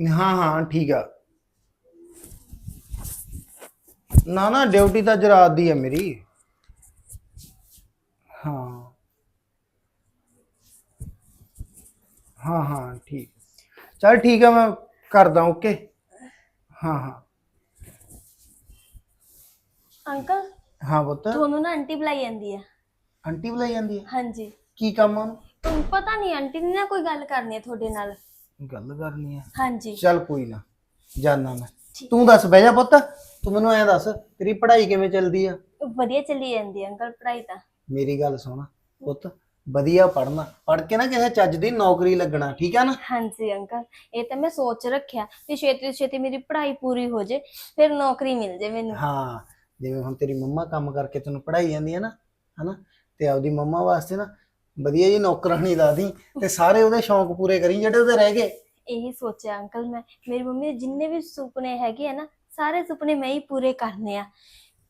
ਹਾਂ ਹਾਂ ਠੀਕ ਆ। ਨਾ ਨਾ ਡਿਊਟੀ ਤਾਂ ਅੱਜ ਰਾਤ ਦੀ ਹੈ ਮੇਰੀ। ਹਾਂ। ਹਾਂ ਹਾਂ ਠੀਕ। ਚਲ ਠੀਕ ਆ ਮੈਂ ਕਰਦਾ ਓਕੇ। ਹਾਂ ਹਾਂ। ਅੰਕਲ? ਹਾਂ ਪੁੱਤ। ਤੁਹਾਨੂੰ ਨਾ ਆਂਟੀ ਬੁਲਾਈ ਜਾਂਦੀ ਆ। ਆਂਟੀ ਬੁਲਾਈ ਜਾਂਦੀ ਹੈ ਹਾਂਜੀ। ਕੀ ਕੰਮ ਆ ਉਹਨੂੰ? ਤੁਹਾਨੂੰ ਪਤਾ ਨਹੀਂ ਆਂਟੀ ਨੇ ਨਾ ਕੋਈ ਗੱਲ ਕਰਨੀ ਹੈ ਤੁਹਾਡੇ ਨਾਲ। ਗੱਲ ਕਰਨੀ ਹੈ ਹਾਂਜੀ। ਚੱਲ ਕੋਈ ਨਾ ਜਾਨਾ ਮੈਂ। ਤੂੰ ਦੱਸ ਬਹਿ ਜਾ ਪੁੱਤ। ਤੂੰ ਮੈਨੂੰ ਐਂ ਦੱਸ ਤੇਰੀ ਪੜ੍ਹਾਈ ਕਿਵੇਂ ਚੱਲਦੀ ਆ? ਵਧੀਆ ਚੱਲੀ ਜਾਂਦੀ ਆ ਅੰਕਲ ਪੜ੍ਹਾਈ ਤਾਂ। ਮੇਰੀ ਗੱਲ ਸੁਣ ਪੁੱਤ ਵਧੀਆ ਪੜਨਾ ਪੜ ਕੇ ਨਾ ਕਿਸੇ ਚੱਜ ਦੀ ਨੌਕਰੀ ਲੱਗਣਾ ਠੀਕ ਆ ਨਾ? ਹਾਂਜੀ ਅੰਕਲ ਇਹ ਤਾਂ ਮੈਂ ਸੋਚ ਰੱਖਿਆ ਕਿ ਛੇਤੀ ਤੋਂ ਛੇਤੀ ਮੇਰੀ ਪੜ੍ਹਾਈ ਪੂਰੀ ਹੋ ਜੇ ਫਿਰ ਨੌਕਰੀ ਮਿਲ ਜੇ ਮੈਨੂੰ। ਹਾਂ ਜਿਵੇਂ ਹੁਣ ਤੇਰੀ ਮੰਮਾ ਕੰਮ ਕਰਕੇ ਤੈਨੂੰ ਪੜਾਈ ਜਾਂਦੀ ਹੈ ਨਾ ਹਨਾ? ਤੇ ਆਪਦੀ ਮੰਮਾ ਵਾਸਤੇ ਨਾ ਵਧੀਆ ਜੀ ਨੌਕਰਾਨੀ ਲਾ ਦੀ ਤੇ ਸਾਰੇ ਉਹਦੇ ਸ਼ੌਂਕ ਪੂਰੇ ਕਰੀ ਜਿਹੜੇ ਉਹਦੇ ਰਹਿ ਗਏ। ਇਹੀ ਸੋਚਿਆ ਅੰਕਲ ਮੈਂ ਮੇਰੀ ਮੰਮੀ ਦੇ ਜਿੰਨੇ ਵੀ ਸੁਪਨੇ ਹੈਗੇ ਆ ਨਾ ਸਾਰੇ ਸੁਪਨੇ ਮੈਂ ਹੀ ਪੂਰੇ ਕਰਨੇ ਆ।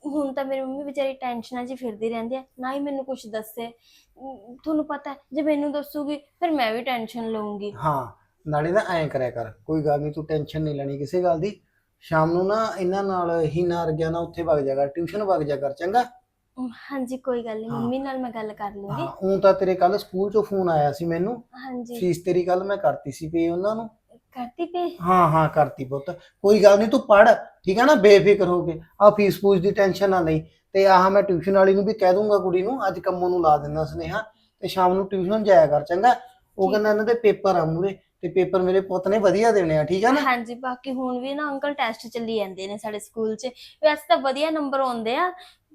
ਹੁਣ ਤਾਂ ਮੇਰੀ ਮੰਮੀ ਵਿਚਾਰੀ ਟੈਨਸ਼ਨਾਂ 'ਚ ਹੀ ਫਿਰਦੀ ਰਹਿੰਦੀ ਆ ਨਾ ਹੀ ਮੈਨੂੰ ਕੁਝ ਦੱਸੇ। ਅਮ, ਤੁਹਾਨੂੰ ਪਤਾ ਹੈ, ਜੇ ਮੈਨੂੰ ਦੱਸੂਗੀ ਫਿਰ ਮੈਂ ਵੀ ਟੈਨਸ਼ਨ ਲਵਾਂਗੀ ਹਾਂ ਨਾਲੇ ਨਾ ਐਂ ਕਰਿਆ ਕਰ ਕੋਈ ਗੱਲ ਨਹੀਂ ਤੂੰ ਟੈਨਸ਼ਨ ਨਹੀਂ ਲੈਣੀ ਕਿਸੇ ਗੱਲ ਦੀ। ਸ਼ਾਮ ਨੂੰ ਨਾ ਇਹਨਾਂ ਨਾਲ ਹੀ ਨਾਰ ਗਿਆ ਨਾ ਉੱਥੇ ਵਗ ਜਾ ਕਰ ਟਿਊਸ਼ਨ ਵਗ ਜਾ ਕਰ ਚੰਗਾ? ਹਾਂਜੀ ਕੋਈ ਗੱਲ ਨਹੀਂ ਹਾਂ। ਮੰਮੀ ਨਾਲ ਮੈਂ ਗੱਲ ਕਰ ਲੂੰਗੀ। ਹਾਂ ਉਹ ਤਾਂ ਤੇਰੇ ਕੱਲ ਸਕੂਲ ਚੋਂ ਫੋਨ ਆਇਆ ਸੀ ਮੈਨੂੰ। ਹਾਂਜੀ। ਫੀਸ ਤੇਰੀ ਕੱਲ ਮੈਂ ਕਰਤੀ ਸੀ ਪੇ ਉਹਨਾਂ ਨੂੰ। ਕਰਤੀ ਪੇ? ਹਾਂ ਹਾਂ ਕਰਤੀ ਪੁੱਤ। ਕੋਈ ਗੱਲ ਨਹੀਂ ਤੂੰ ਪੜ ਠੀਕ ਹੈ ਨਾ? ਬੇਫਿਕਰ ਹੋ ਕੇ। ਆ ਫੀਸ ਫੂਸ ਦੀ ਟੈਨਸ਼ਨ ਨਾ ਲਈ। ਤੇ ਆਹ ਮੈਂ ਟਿਊਸ਼ਨ ਵਾਲੀ ਨੂੰ ਵੀ ਕਹਿ ਦੂੰਗਾ ਕੁੜੀ ਨੂੰ ਅੱਜ ਕੰਮੋਂ ਨੂੰ ਲਾ ਦਿੰਦਾ ਸੁਨੇਹਾ। ਤੇ ਸ਼ਾਮ ਨੂੰ ਟਿਊਸ਼ਨ ਜਾਇਆ ਕਰ ਚੰਗਾ? ਉਹ। ਕਹਿੰਦਾ ਇਹਨਾਂ ਦੇ ਪੇਪਰ ਆ ਮੂਰੇ ਤੇ ਪੇਪਰ ਮੇਰੇ ਪੁੱਤ ਨੇ ਵਧੀਆ ਦੇਣੇ ਆ ਠੀਕ ਹੈ ਨਾ? ਹਾਂਜੀ ਬਾਕੀ ਹੁਣ ਵੀ ਨਾ ਅੰਕਲ ਟੈਸਟ ਚੱਲੀ ਜਾਂਦੇ ਨੇ ਸਾਡੇ ਸਕੂਲ 'ਚ। ਵੈਸੇ ਤਾਂ ਵਧੀਆ ਨੰਬਰ ਆਉਂਦੇ ਆ।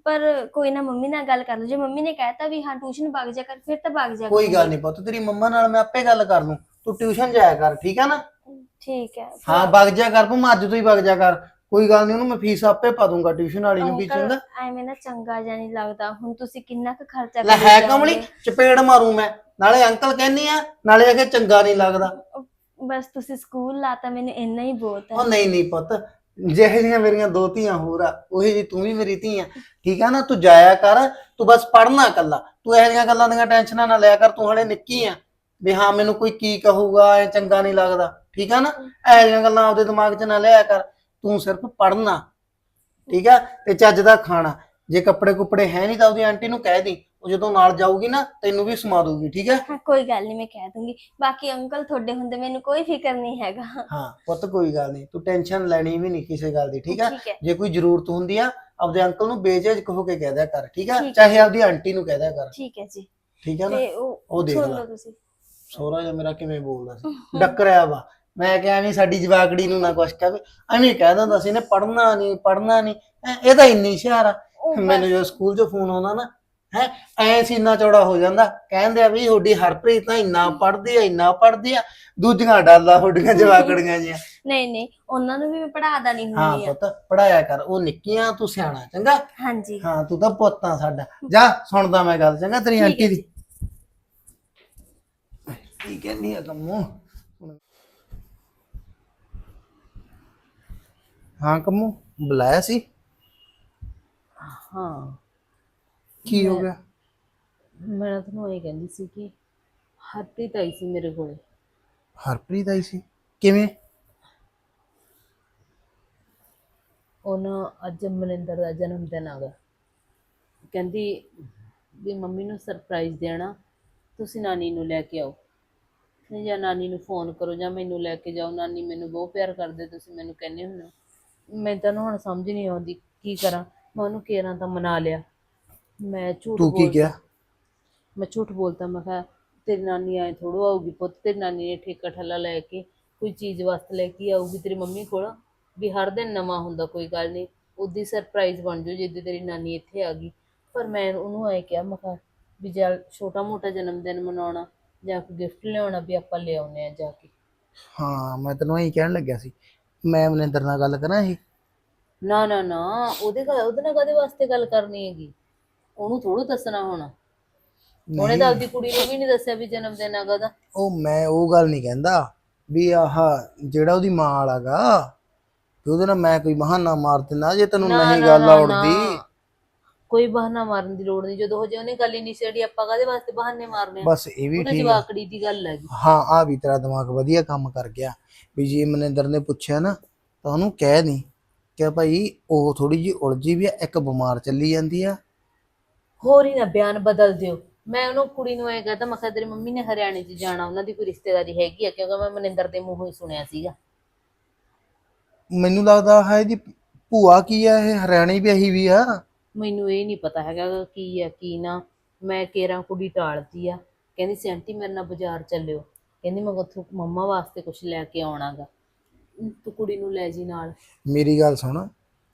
ਪਰ ਕੋਈ ਨਾ ਮੰਮੀ ਨਾਲ ਗੱਲ ਕਰ ਲਓ। ਜੇ ਮੰਮੀ ਨੇ ਕਹਿਤਾ ਵੀ ਹਾਂ ਟਿਊਸ਼ਨ ਵਗ ਜਾ ਕਰ ਫਿਰ ਤਾਂ ਵਗ ਜਾ ਕੋਈ ਗੱਲ ਨਹੀਂ ਪੁੱਤ ਤੇਰੀ ਮੰਮਾ ਨਾਲ ਮੈਂ ਆਪੇ ਗੱਲ ਕਰ ਲੂੰ। ਤੂੰ ਟਿਊਸ਼ਨ ਜਾਇਆ ਕਰ ਠੀਕ ਹੈ ਨਾ? ਠੀਕ ਹੈ। ਹਾਂ ਵਗ ਜਾ ਕਰ ਭਾਵੇਂ ਅੱਜ ਤੋਂ ਹੀ ਵਗ ਜਾ ਕਰ। ਕੋਈ ਗੱਲ ਨਹੀਂ ਉਹਨੂੰ ਮੈਂ ਫੀਸ ਆਪੇ ਪਾ ਦੂੰਗਾ ਟਿਊਸ਼ਨ ਵਾਲੀ ਨੂੰ ਵੀ ਚੰਗਾ? ਐਵੇਂ ਨਾ ਚੰਗਾ ਜਿਹਾ ਨਹੀਂ ਲੱਗਦਾ। ਹੁਣ ਤੁਸੀਂ ਕਿੰਨਾ ਕੁ ਖਰਚਾ ਲੈ ਹੈ? ਕਮਲੀ ਚਪੇੜ ਮਾਰੂ ਮੈਂ। ਨਾਲੇ ਅੰਕਲ ਕਹਿੰਨੀ ਆ ਨਾਲੇ ਅਗੇ ਚੰਗਾ ਨਹੀਂ ਲੱਗਦਾ। ਬਸ ਤੁਸੀਂ ਸਕੂਲ ਲਾਤਾ ਮੈਨੂੰ ਇੰਨਾ ਹੀ ਬਹੁਤ ਹੈ। ਉਹ ਨਹੀਂ ਨਹੀਂ ਪੁੱਤ ਜਿਹੇ ਜਿਹੀਆਂ ਮੇਰੀਆਂ ਦੋ ਧੀਆਂ ਹੋਰ ਆ, ਉਹੀ ਜੀ ਤੂੰ ਵੀ ਮੇਰੀ ਧੀ ਆ। ਠੀਕ ਆ ਨਾ, ਤੂੰ ਜਾਇਆ ਕਰ, ਤੂੰ ਬਸ ਪੜਨਾ ਕੱਲਾ ਤੂੰ ਇਹੋ ਜਿਹੀਆਂ ਗੱਲਾਂ ਦੀਆਂ ਟੈਨਸ਼ਨਾਂ ਨਾ ਲਿਆ ਕਰ, ਤੂੰ ਹਲੇ ਨਿੱਕੀ ਆ। ਵੀ ਹਾਂ, ਮੈਨੂੰ ਕੋਈ ਕੀ ਕਹੂਗਾ, ਐ ਚੰਗਾ ਨਹੀਂ ਲੱਗਦਾ। ਠੀਕ ਆ ਨਾ, ਇਹੋ ਜਿਹੀਆਂ ਗੱਲਾਂ ਆਪਦੇ ਦਿਮਾਗ 'ਚ ਨਾ ਲਿਆ ਕਰ। ਤੂੰ ਸਿਰਫ ਪੜਨਾ ਠੀਕ ਆ, ਤੇ ਚੱਜ ਦਾ ਖਾਣਾ। ਜੇ ਕੱਪੜੇ ਕੁਪੜੇ ਹੈ ਨਹੀਂ ਤਾਂ ਉਹਦੀ ਆਂਟੀ ਨੂੰ ਕਹਿ ਦੀ। ਉਹ ਜਦੋਂ ਨਾਲ ਜਾਊਗੀ ਨਾ ਤੈਨੂੰ ਵੀ ਸਮਾ ਦੂਗੀ ਠੀਕ ਹਾਂ? ਕੋਈ ਗੱਲ ਨਹੀਂ ਮੈਂ ਕਹਿ ਦੂੰਗੀ। ਬਾਕੀ ਅੰਕਲ ਤੁਹਾਡੇ ਹੁੰਦੇ ਮੈਨੂੰ ਕੋਈ ਫਿਕਰ ਨਹੀਂ ਹੈਗਾ। ਹਾਂ ਪੁੱਤ ਕੋਈ ਗੱਲ ਨਹੀਂ ਤੂੰ ਟੈਨਸ਼ਨ ਲੈਣੀ ਵੀ ਨਹੀਂ ਕਿਸੇ ਗੱਲ ਦੀ ਠੀਕ ਹੈ? ਜੇ ਕੋਈ ਜ਼ਰੂਰਤ ਹੁੰਦੀ ਆ ਆਪਦੇ ਅੰਕਲ ਨੂੰ ਬੇਝਿਜਕ ਹੋ ਕੇ ਕਹਿ ਦਿਆ ਕਰ ਠੀਕ ਹੈ। ਚਾਹੇ ਆਪਦੀ ਆਂਟੀ ਨੂੰ ਕਹਿ ਦਿਆ ਕਰ। ਠੀਕ ਹੈ ਜੀ। ਠੀਕ ਆ ਨਾ? ਤੇ ਉਹ ਉਹ ਦੇਖ ਸੁਣ ਲਾ। ਲਓ ਤੁਸੀਂ। ਸੋਹਰਾ ਜਿਹਾ ਮੇਰਾ ਕਿਵੇਂ ਬੋਲਦਾ ਸੀ। ਡੱਕਰਿਆ ਵਾ। ਮੈਂ ਕਿਹਾ ਐਵੇਂ ਸਾਡੀ ਜਵਾਕੜੀ ਨੂੰ ਨਾ ਕੁਛ ਕਹੇ। ਐਵੇਂ ਕਹਿ ਦਿੰਦਾ ਸੀ ਇਹਨੇ ਪੜਨਾ ਨਹੀਂ ਪੜਨਾ ਨਹੀਂ। ਇਹ ਤਾਂ ਇੰਨੀ ਹੁਸ਼ਿਆਰ ਆ। ਉਹ ਮੈਨੂੰ ਜਦੋਂ ਸਕੂਲ 'ਚੋਂ ਫੋਨ ਆਉਂਦਾ ਨਾ ਹੈ ਐ ਸੀਨਾ ਚੌੜਾ ਹੋ ਜਾਂਦਾ। ਕਹਿੰਦੇ ਆ ਵੀ ਤੁਹਾਡੀ ਹਰਪ੍ਰੀਤ ਤਾਂ ਇੰਨਾ ਪੜਦੀ ਆ ਇੰਨਾ ਪੜਦੀ ਆ ਦੂਜੀਆਂ ਡਾਲਾ ਤੁਹਾਡੀਆਂ ਜਵਾਕੜੀਆਂ ਜੀਆਂ। ਨਹੀਂ ਨਹੀਂ ਉਹਨਾਂ ਨੂੰ ਵੀ ਮੈਂ ਪੜਾਦਾ ਨਹੀਂ ਹਾਂ ਹੁੰਦੀ ਆ। ਪੁੱਤ ਪੜਾਇਆ ਕਰ ਉਹ ਨਿੱਕੀਆਂ ਤੂੰ ਸਿਆਣਾ ਚੰਗਾ? ਹਾਂਜੀ। ਹਾਂ ਤੂੰ ਤਾਂ ਪੁੱਤ ਸਾਡਾ। ਜਾ ਸੁਣਦਾ ਮੈਂ ਗੱਲ ਚੰਗਾ ਤੇਰੀ ਆਂਟੀ ਦੀ। ਕੀ ਕਹਿੰਦੀ ਆ ਕੰਮੋ ਹਾਂ ਕੰਮੋ ਬੁਲਾਇਆ ਸੀ? ਹਾਂ। ਕੀ ਹੋ ਗਿਆ? ਮੈਂ ਤੁਹਾਨੂੰ ਇਹ ਕਹਿੰਦੀ ਸੀ ਕਿ ਹਰਪ੍ਰੀਤ ਆਈ ਸੀ ਮੇਰੇ ਕੋਲੇ। ਹਰਪ੍ਰੀਤ ਆਈ ਸੀ? ਕਿਵੇਂ? ਉਹਨਾਂ ਅੱਜ ਮਨਿੰਦਰ ਦਾ ਜਨਮ ਦਿਨ ਆ ਗਿਆ। ਕਹਿੰਦੀ ਵੀ ਮੰਮੀ ਨੂੰ ਸਰਪ੍ਰਾਈਜ਼ ਦੇਣਾ ਤੁਸੀਂ ਨਾਨੀ ਨੂੰ ਲੈ ਕੇ ਆਓ। ਜਾਂ ਨਾਨੀ ਨੂੰ ਫੋਨ ਕਰੋ ਜਾਂ ਮੈਨੂੰ ਲੈ ਕੇ ਜਾਓ। ਨਾਨੀ ਮੈਨੂੰ ਬਹੁਤ ਪਿਆਰ ਕਰਦੇ ਤੁਸੀਂ ਮੈਨੂੰ ਕਹਿੰਦੇ ਹੁੰਦੇ ਹੋ। ਮੈਂ ਤਾਂ ਹੁਣ ਸਮਝ ਨਹੀਂ ਆਉਂਦੀ ਕੀ ਕਰਾਂ। ਮੈਂ ਉਹਨੂੰ ਕੇਰਾਂ ਤਾਂ ਮਨਾ ਲਿਆ। ਮੈਂ ਝੂਠ ਤੂੰ ਕੀ ਬੋਲ- ਕਿਹਾ? ਮੈਂ ਝੂਠ ਬੋਲਤਾ ਮੈਂ ਕਿਹਾ ਤੇਰੀ ਨਾਨੀ ਆਏ ਥੋੜੋ ਆਊਗੀ ਪੁੱਤ ਤੇਰੀ ਨਾਨੀ ਨੇ ਠੇਕਾ ਠੱਲਾ ਲੈ ਕੇ ਕੋਈ ਚੀਜ਼ ਵਾਸਤੇ ਲੈ ਕੇ ਆਊਗੀ ਤੇਰੀ ਮੰਮੀ ਕੋਲ ਵੀ ਹਰ ਦਿਨ ਨਵਾਂ ਹੁੰਦਾ ਕੋਈ ਗੱਲ ਨਹੀਂ ਉਦੀ ਸਰਪ੍ਰਾਈਜ਼ ਬਣ ਜਾਓ ਜਿੱਦੇ ਤੇਰੀ ਨਾਨੀ ਇੱਥੇ ਆ ਗਈ। ਪਰ ਮੈਂ ਉਹਨੂੰ ਐ ਕਿਹਾ ਮੈਂ ਕਿਹਾ ਵੀ ਜਲ ਛੋਟਾ ਮੋਟਾ ਜਨਮ ਦਿਨ ਮਨਾਉਣਾ ਜਾਂ ਕੋਈ ਗਿਫਟ ਲਿਆਉਣਾ ਵੀ ਆਪਾਂ ਲਿਆਉਨੇ ਆ ਜਾ ਕੇ। ਹਾਂ ਮੈਂ ਤੈਨੂੰ ਇਹੀ ਕਹਿਣ ਲੱਗਿਆ ਸੀ ਮੈਂ ਮਨਿੰਦਰ ਨਾਲ ਗੱਲ ਕਰਾਂ ਇਹ? ਨਾ ਨਾ ਨਾ ਉਹਦੇ ਘਰ- ਉਹਦੇ ਨਾਲ ਕਦੇ ਵਾਸਤੇ ਗੱਲ ਕਰਨੀ ਹੈਗੀ? ਉਹਨੂੰ ਥੋੜੋ ਦੱਸਣਾ ਹੋਣਾ। ਉਹਨੇ ਤਾਂ ਆਪਦੀ ਕੁੜੀ ਨੂੰ ਵੀ ਨਹੀਂ ਦੱਸਿਆ ਵੀ ਜਨਮ ਦਿਨ ਹੈਗਾ ਉਹਦਾ। ਉਹ ਮੈਂ ਉਹ ਗੱਲ ਨਹੀਂ ਕਹਿੰਦਾ ਵੀ ਆਹ ਜਿਹੜਾ ਉਹਦੀ ਮਾਂ ਵਾਲਾਗਾ ਵੀ ਉਹਦੇ ਨਾਲ ਮੈਂ ਕੋਈ ਬਹਾਨਾ ਮਾਰ ਦਿੰਦਾ ਜੇ ਤੈਨੂੰ ਨਹੀਂ ਗੱਲ ਆਉੜਦੀ। ਕੋਈ ਬਹਾਨਾ ਮਾਰਨ ਦੀ ਲੋੜ ਨਹੀਂ। ਜਦੋਂ ਹੋ ਜੇ ਉਹਨੇ ਗੱਲ ਹੀ ਨਹੀਂ ਛੇੜੀ ਆਪਾਂ ਕਾਹਦੇ ਵਾਸਤੇ ਬਹਾਨੇ ਮਾਰਨੇ ਬਸ ਇਹ ਵੀ ਠੀਕ ਜਵਾਕੜੀ ਦੀ ਗੱਲ ਹੈਗੀ। ਹਾਂ ਆ ਵੀ ਤੇਰਾ ਦਿਮਾਗ ਵਧੀਆ ਕੰਮ ਕਰ ਗਿਆ। ਵੀ ਜੇ ਮਨਿੰਦਰ ਨੇ ਪੁੱਛਿਆ ਨਾ ਤਾਂ ਉਹਨੂੰ ਕਹਿ ਨਹੀਂ ਕਿ ਭਾਈ ਉਹ ਥੋੜੀ ਜੀ ਉਲਝੀ ਵੀ ਆ ਇੱਕ ਬਿਮਾਰ ਚੱਲੀ ਜਾਂਦੀ ਆ। ਹੋਰ ਹੀ ਨਾ ਬਿਆਨ ਬਦਲ ਦਿਓ। ਮੈਂ ਉਹਨੂੰ ਕੁੜੀ ਨੂੰ ਇਹ ਕਹਤਾ ਮੈਂ ਕਿਹਾ ਤੇਰੀ ਮੰਮੀ ਨੇ ਹਰਿਆਣੇ 'ਚ ਜਾਣਾ ਉਹਨਾਂ ਦੀ ਕੋਈ ਰਿਸ਼ਤੇਦਾਰੀ ਹੈਗੀ ਆ ਕਿਉਂਕਿ ਮੈਂ ਮਨਿੰਦਰ ਦੇ ਮੂੰਹੋਂ ਹੀ ਸੁਣਿਆ ਸੀਗਾ। ਮੈਨੂੰ ਲੱਗਦਾ ਹੈ ਇਹਦੀ ਭੂਆ ਕੀ ਆ ਇਹ ਹਰਿਆਣੇ ਵੀ ਆਹੀ ਵੀ ਆ। ਮੈਨੂੰ ਇਹ ਨਹੀਂ ਪਤਾ ਹੈਗਾ ਗਾ ਕੀ ਆ ਕੀ ਨਾ। ਮੈਂ ਕੇਰਾਂ ਕੁੜੀ ਟਾਲਦੀ ਆ। ਕਹਿੰਦੀ ਸੀ ਆਂਟੀ ਮੇਰੇ ਨਾਲ ਬਾਜ਼ਾਰ ਚੱਲਿਓ। ਕਹਿੰਦੀ ਮੈਂ ਉੱਥੋਂ ਮੰਮਾ ਵਾਸਤੇ ਕੁਝ ਲੈ ਕੇ ਆਉਣਾਗਾ। ਤੂੰ ਕੁੜੀ ਨੂੰ ਲੈ ਜੀ ਨਾਲ। ਮੇਰੀ ਗੱਲ ਸੁਣ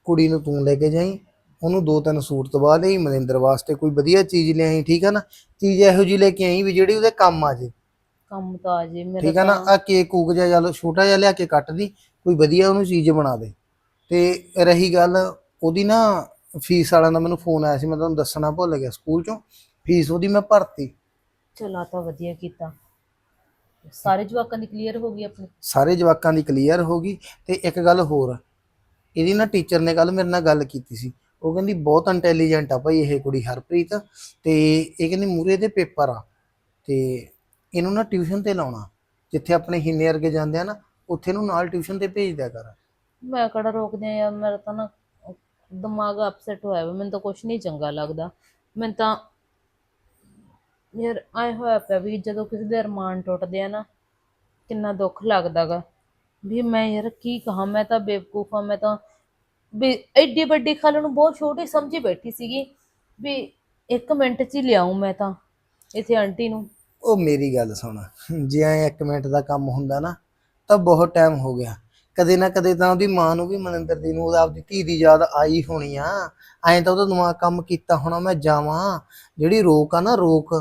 ਕੁੜੀ ਨੂੰ ਤੂੰ ਲੈ ਕੇ ਜਾਈ ਉਹਨੂੰ ਦੋ ਤਿੰਨ ਸੂਟ ਤਵਾ ਲਈ ਮਨਿੰਦਰ ਵਾਸਤੇ ਕੋਈ ਵਧੀਆ ਚੀਜ਼ ਲਿਆਈ ਠੀਕ ਆ ਨਾ? ਚੀਜ਼ ਇਹੋ ਜੀ ਲੈ ਕੇ ਆਈ ਵੀ ਜਿਹੜੀ ਉਹਦੇ ਕੰਮ ਆ ਜੇ। ਕੰਮ ਤਾਂ ਆ ਜੇ ਮੇਰਾ ਠੀਕ ਆ ਨਾ? ਆ ਕੇਕ ਕੂਕ ਜਿਹਾ ਜਾਂ ਛੋਟਾ ਜਿਹਾ ਲਿਆ ਕੇ ਕੱਟ ਦੀ ਕੋਈ ਵਧੀਆ ਉਹਨੂੰ ਚੀਜ਼ ਬਣਾ ਦੇ। ਤੇ ਰਹੀ ਗੱਲ ਉਹਦੀ ਨਾ ਫੀਸ ਵਾਲਿਆਂ ਦਾ ਮੈਨੂੰ ਫੋਨ ਆਇਆ ਸੀ ਮੈਂ ਤੁਹਾਨੂੰ ਦੱਸਣਾ ਭੁੱਲ ਗਿਆ ਸਕੂਲ ਚੋਂ। ਫੀਸ ਉਹਦੀ ਮੈਂ ਭਰਤੀ। ਚਲਾ ਤਾਂ ਵਧੀਆ ਕੀਤਾ। ਸਾਰੇ ਜਵਾਕਾਂ ਦੀ ਕਲੀਅਰ ਹੋ ਗਈ ਆਪਣੀ? ਸਾਰੇ ਜਵਾਕਾਂ ਦੀ ਕਲੀਅਰ ਹੋ ਗਈ। ਤੇ ਇੱਕ ਗੱਲ ਹੋਰ ਇਹਦੀ ਨਾ ਟੀਚਰ ਨੇ ਕੱਲ ਮੇਰੇ ਨਾਲ ਗੱਲ ਕੀਤੀ ਸੀ। ਉਹ ਕਹਿੰਦੀ ਬਹੁਤ ਇੰਟੈਲੀਜੈਂਟ ਆ ਭਾਈ ਇਹ ਕੁੜੀ ਹਰਪ੍ਰੀਤ ਤੇ ਇਹ ਕਹਿੰਦੀ ਮੂਰੇ ਦੇ ਪੇਪਰ ਆ ਤੇ ਇਹਨੂੰ ਨਾ ਟਿਊਸ਼ਨ ਤੇ ਲਾਉਣਾ, ਜਿੱਥੇ ਆਪਣੇ ਹਿੰਨੇ ਵਰਗੇ ਜਾਂਦੇ ਆ ਨਾ, ਉੱਥੇ ਨੂੰ ਨਾਲ ਟਿਊਸ਼ਨ ਤੇ ਭੇਜ ਦਿਆ ਕਰ। ਮੈਂ ਕਿਹੜਾ ਰੋਕਦੇ ਆ ਯਾਰ, ਮੇਰਾ ਤਾਂ ਨਾ ਦਿਮਾਗ ਅਪਸੈਟ ਹੋਇਆ ਵਾ, ਮੈਨੂੰ ਤਾਂ ਕੁਝ ਨਹੀਂ ਚੰਗਾ ਲੱਗਦਾ। ਮੈਨੂੰ ਤਾਂ ਯਾਰ ਆਏ ਹੋਇਆ ਪਿਆ ਵੀ ਜਦੋਂ ਕਿਸੇ ਦੇ ਅਰਮਾਨ ਟੁੱਟਦੇ ਆ ਨਾ, ਕਿੰਨਾ ਦੁੱਖ ਲੱਗਦਾਗਾ। ਵੀ ਮੈਂ ਯਾਰ ਕੀ ਕਹਾਂ, ਮੈਂ ਤਾਂ ਬੇਵਕੂਫ ਆ, ਮੈਂ ਤਾਂ ਵੀ ਐਡੀ ਵੱਡੀ ਖਲ ਨੂੰ ਬਹੁਤ ਛੋਟੀ ਸਮਝੀ ਬੈਠੀ ਸੀਗੀ ਵੀ ਇੱਕ ਮਿੰਟ 'ਚ ਹੀ ਲਿਆਉਂ ਮੈਂ ਤਾਂ ਇੱਥੇ ਆਂਟੀ ਨੂੰ। ਉਹ ਮੇਰੀ ਗੱਲ ਸੁਣ, ਜੇ ਐ ਇੱਕ ਮਿੰਟ ਦਾ ਕੰਮ ਹੁੰਦਾ ਨਾ, ਤਾਂ ਬਹੁਤ ਟਾਈਮ ਹੋ ਗਿਆ। ਕਦੇ ਨਾ ਕਦੇ ਤਾਂ ਉਹਦੀ ਮਾਂ ਨੂੰ ਵੀ ਮਨਿੰਦਰ ਦੀ ਨੂੰ, ਉਹਦਾ ਆਪਦੀ ਧੀ ਦੀ ਯਾਦ ਆਈ ਹੋਣੀ ਆ। ਐਂ ਤਾਂ ਉਹਦਾ ਦਿਮਾਗ ਕੰਮ ਕੀਤਾ ਹੋਣਾ, ਮੈਂ ਜਾਵਾਂ। ਜਿਹੜੀ ਰੋਕ ਆ ਨਾ, ਰੋਕ,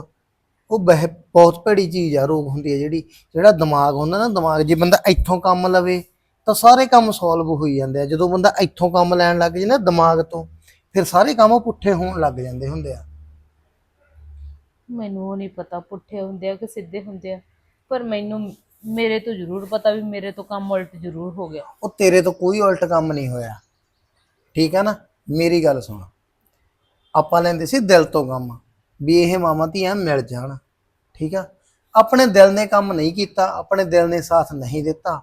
ਉਹ ਬਹਿ, ਬਹੁਤ ਭੈੜੀ ਚੀਜ਼ ਆ, ਰੋਕ ਹੁੰਦੀ ਹੈ ਜਿਹੜੀ, ਜਿਹੜਾ ਦਿਮਾਗ ਹੁੰਦਾ ਨਾ, ਦਿਮਾਗ, ਜੇ ਬੰਦਾ ਇੱਥੋਂ ਕੰਮ ਲਵੇ ਤਾਂ ਸਾਰੇ ਕੰਮ ਸੋਲਵ ਹੋਈ ਜਾਂਦੇ ਆ। ਜਦੋਂ ਬੰਦਾ ਇੱਥੋਂ ਕੰਮ ਲੈਣ ਲੱਗ ਜੇ ਨਾ ਦਿਮਾਗ ਤੋਂ ਫਿਰ ਸਾਰੇ ਕੰਮ ਪੁੱਠੇ ਹੋਣ ਲੱਗ ਜਾਂਦੇ ਹੁੰਦੇ ਆ। ਮੈਨੂੰ ਉਹ ਨਹੀਂ ਪਤਾ ਪੁੱਠੇ ਹੁੰਦੇ ਆ ਕਿ ਸਿੱਧੇ ਹੁੰਦੇ ਆ। ਪਰ ਮੈਨੂੰ ਮੇਰੇ ਤੋਂ ਜ਼ਰੂਰ ਪਤਾ ਵੀ ਮੇਰੇ ਤੋਂ ਕੰਮ ਉਲਟ ਜ਼ਰੂਰ ਹੋ ਗਿਆ। ਉਹ ਤੇਰੇ ਤੋਂ ਕੋਈ ਉਲਟ ਕੰਮ ਨਹੀਂ ਹੋਇਆ। ਠੀਕ ਹੈ ਨਾ? ਮੇਰੀ ਗੱਲ ਸੁਣ। ਆਪਾਂ ਲੈਂਦੇ ਸੀ ਦਿਲ ਤੋਂ ਕੰਮ ਵੀ ਇਹ ਮਾਮਾ ਧੀਆਂ ਮਿਲ ਜਾਣ। ਠੀਕ ਆ? ਆਪਣੇ ਦਿਲ ਨੇ ਕੰਮ ਨਹੀਂ ਕੀਤਾ ਆਪਣੇ ਦਿਲ ਨੇ ਸਾਥ ਨਹੀਂ ਦਿੱਤਾ।